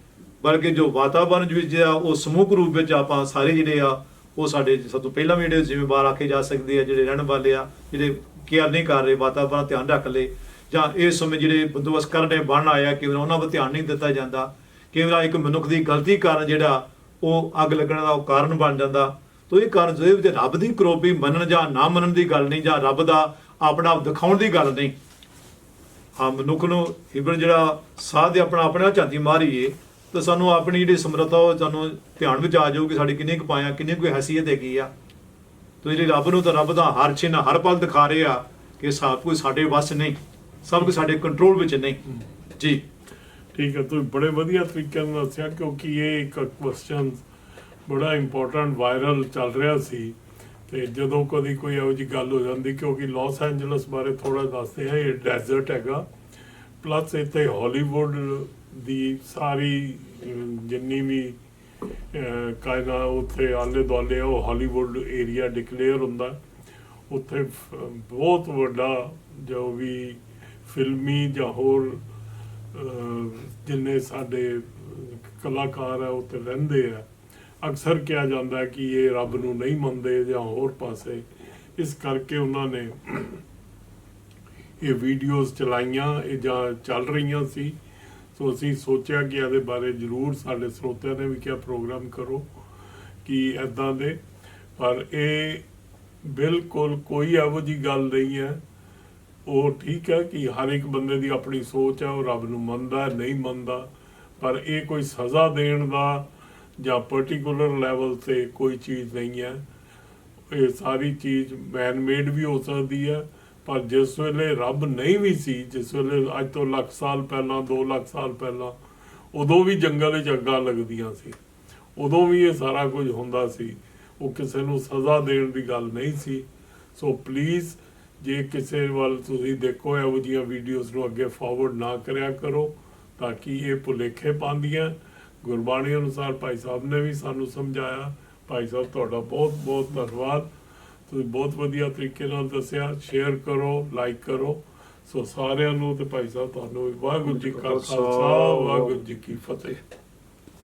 ਬਲਕਿ ਜੋ ਵਾਤਾਵਰਣ ਵਿੱਚ ਆ ਉਹ ਸਮੂਹ ਰੂਪ ਵਿੱਚ ਆਪਾਂ ਸਾਰੇ ਜਿਹੜੇ ਆ ਉਹ ਸਾਡੇ ਸਭ ਤੋਂ ਪਹਿਲਾਂ ਵੀ ਜਿਹੜੇ ਜ਼ਿੰਮੇਵਾਰ ਆਖੇ ਜਾ ਸਕਦੇ ਆ ਜਿਹੜੇ ਰਹਿਣ ਵਾਲੇ ਆ ਜਿਹੜੇ ਕੇਅਰ ਨਹੀਂ ਕਰ ਰਹੇ ਵਾਤਾਵਰਣ ਦਾ ਧਿਆਨ ਰੱਖ ਲਏ। ਜਾਂ ਇਸ ਸਮੇਂ ਜਿਹੜੇ ਬੰਦੋਬਸਤ ਕਰਨੇ ਬਣ ਆਇਆ ਕਿ ਉਹਨਾਂ ਵੱਲ ਧਿਆਨ ਨਹੀਂ ਦਿੱਤਾ ਜਾਂਦਾ। ਕਈ ਵਾਰ ਇੱਕ ਮਨੁੱਖ ਦੀ ਗਲਤੀ ਕਾਰਨ ਜਿਹੜਾ ਉਹ ਅੱਗ ਲੱਗਣ ਦਾ ਉਹ ਕਾਰਨ ਬਣ ਜਾਂਦਾ। ਤੋ ਇਹ ਕਾਰਨ ਜਿਹਦੇ ਵਿੱਚ ਰੱਬ ਦੀ ਕਰੋਪੀ ਮੰਨਣ ਜਾਂ ਨਾ ਮੰਨਣ ਦੀ ਗੱਲ ਨਹੀਂ ਜਾਂ ਰੱਬ ਦਾ ਆਪਣਾ ਆਪ ਦਿਖਾਉਣ ਦੀ ਗੱਲ ਨਹੀਂ। ਹਾਂ ਮਨੁੱਖ ਨੂੰ ਇਵਨ ਜਿਹੜਾ ਸਾਹ ਦੇ ਆਪਣਾ ਆਪਣੇ ਆਪ ਝਾਤੀ ਮਾਰੀਏ ਤਾਂ ਸਾਨੂੰ ਆਪਣੀ ਜਿਹੜੀ ਸਮਰੱਥਾ ਉਹ ਸਾਨੂੰ ਧਿਆਨ ਵਿੱਚ ਆ ਜਾਊ ਕਿ ਸਾਡੀ ਕਿੰਨੀ ਕੁ ਪਾਇਆ ਕਿੰਨੀ ਕੋਈ ਹਸੀਅਤ ਹੈਗੀ ਆ। ਤੋ ਜਿਹੜੀ ਰੱਬ ਨੂੰ ਤਾਂ ਰੱਬ ਦਾ ਹਰ ਛਿਨ ਹਰ ਪਲ ਦਿਖਾ ਰਿਹਾ ਕਿ ਸਭ ਕੁਝ ਸਾਡੇ ਵੱਸ ਨਹੀਂ ਸਭ ਕੁਝ ਸਾਡੇ ਕੰਟਰੋਲ ਵਿੱਚ ਨਹੀਂ। ਜੀ। ਠੀਕ ਹੈ ਤੁਸੀਂ ਬੜੇ ਵਧੀਆ ਤਰੀਕੇ ਨਾਲ ਦੱਸਿਆ ਕਿਉਂਕਿ ਇਹ ਇੱਕ ਕੁਐਸਚਨ ਬੜਾ ਇੰਪੋਰਟੈਂਟ ਵਾਇਰਲ ਚੱਲ ਰਿਹਾ ਸੀ ਤੇ ਜਦੋਂ ਕਦੀ ਕੋਈ ਇਹੋ ਜਿਹੀ ਗੱਲ ਹੋ ਜਾਂਦੀ ਕਿਉਂਕਿ ਲਾਸ ਐਂਜਲਸ ਬਾਰੇ ਥੋੜਾ ਦੱਸਦੇ ਹਾਂ ਇਹ ਡੈਜ਼ਰਟ ਹੈਗਾ। ਪਲੱਸ ਇੱਥੇ ਹਾਲੀਵੁੱਡ ਦੀ ਸਾਰੀ ਜਿੰਨੀ ਵੀ ਕਾਇਨਾ ਉੱਥੇ ਆਲੇ ਦੁਆਲੇ ਆ, ਉਹ ਹਾਲੀਵੁੱਡ ਏਰੀਆ ਡਿਕਲੇਅਰ ਹੁੰਦਾ। ਉੱਥੇ ਬਹੁਤ ਵੱਡਾ ਜੋ ਵੀ ਫਿਲਮੀ ਜਾਂ ਹੋਰ ਜਿੰਨੇ ਸਾਡੇ ਕਲਾਕਾਰ ਆ ਉੱਥੇ ਰਹਿੰਦੇ ਆ। ਅਕਸਰ ਕਿਹਾ ਜਾਂਦਾ ਕਿ ਇਹ ਰੱਬ ਨੂੰ ਨਹੀਂ ਮੰਨਦੇ ਜਾਂ ਹੋਰ ਪਾਸੇ। ਇਸ ਕਰਕੇ ਉਹਨਾਂ ਨੇ ਇਹ ਵੀਡੀਓਜ਼ ਚਲਾਈਆਂ, ਇਹ ਜਾਂ ਚੱਲ ਰਹੀਆਂ ਸੀ। ਸੋ ਅਸੀਂ ਸੋਚਿਆ ਕਿ ਇਹਦੇ ਬਾਰੇ ਜ਼ਰੂਰ ਸਾਡੇ ਸਰੋਤਿਆਂ ਨੇ ਵੀ ਕਿਹਾ, ਪ੍ਰੋਗਰਾਮ ਕਰੋ ਕਿ ਐਦਾਂ ਦੇ। ਪਰ ਇਹ ਬਿਲਕੁਲ ਕੋਈ ਇਹੋ ਜਿਹੀ ਗੱਲ ਨਹੀਂ ਹੈ ਉਹ ਠੀਕ ਹੈ ਕਿ ਹਰ ਇੱਕ ਬੰਦੇ ਦੀ ਆਪਣੀ ਸੋਚ ਹੈ, ਉਹ ਰੱਬ ਨੂੰ ਮੰਨਦਾ ਨਹੀਂ ਮੰਨਦਾ। ਪਰ ਇਹ ਕੋਈ ਸਜ਼ਾ ਦੇਣ ਦਾ ਜਾਂ ਪਾਰਟਿਕੂਲਰ ਲੈਵਲ ਤੇ ਕੋਈ ਚੀਜ਼ ਨਹੀਂ ਹੈ। ਇਹ ਸਾਰੀ ਚੀਜ਼ ਮੈਨ ਮੇਡ ਵੀ ਹੋ ਸਕਦੀ ਹੈ, ਪਰ ਜਿਸ ਵੇਲੇ ਰੱਬ ਨਹੀਂ ਵੀ ਸੀ, ਜਿਸ ਵੇਲੇ ਅੱਜ ਤੋਂ ਲੱਖ ਸਾਲ ਪਹਿਲਾਂ 2 ਲੱਖ ਸਾਲ ਪਹਿਲਾਂ, ਉਦੋਂ ਵੀ ਜੰਗਲ ਵਿੱਚ ਅੱਗਾਂ ਲੱਗਦੀਆਂ ਸੀ। ਉਦੋਂ ਵੀ ਇਹ ਸਾਰਾ ਕੁਝ ਹੁੰਦਾ ਸੀ। ਉਹ ਕਿਸੇ ਨੂੰ ਸਜ਼ਾ ਦੇਣ ਦੀ ਗੱਲ ਨਹੀਂ ਸੀ। ਸੋ ਪਲੀਜ਼ ਜੇ ਕਿਸੇ ਵੱਲ ਤੁਸੀਂ ਦੇਖੋ ਇਹੋ ਜਿਹੀਆਂ ਵੀਡੀਓਜ਼ ਨੂੰ ਅੱਗੇ ਫਾਰਵਰਡ ਨਾ ਕਰਿਆ ਕਰੋ ਤਾਂ ਕਿ ਇਹ ਭੁਲੇਖੇ ਪਾਉਂਦੀਆਂ? ਗੁਰਬਾਣੀ ਅਨੁਸਾਰ ਭਾਈ ਸਾਹਿਬ ਨੇ ਵੀ ਸਾਨੂੰ ਸਮਝਾਇਆ। ਭਾਈ ਸਾਹਿਬ ਤੁਹਾਡਾ ਬਹੁਤ ਬਹੁਤ ਧੰਨਵਾਦ। ਤੁਸੀਂ ਬਹੁਤ ਵਧੀਆ ਤਰੀਕੇ ਨਾਲ ਦੱਸਿਆ। ਸ਼ੇਅਰ ਕਰੋ ਲਾਈਕ ਕਰੋ। ਸੋ ਸਾਰਿਆਂ ਨੂੰ ਤੇ ਭਾਈ ਸਾਹਿਬ ਤੁਹਾਨੂੰ ਵਾਹਿਗੁਰੂ ਜੀ ਕਾ ਖਾਲਸਾ। ਵਾਹਿਗੁਰੂ ਜੀ ਕੀ ਫਤਿਹ।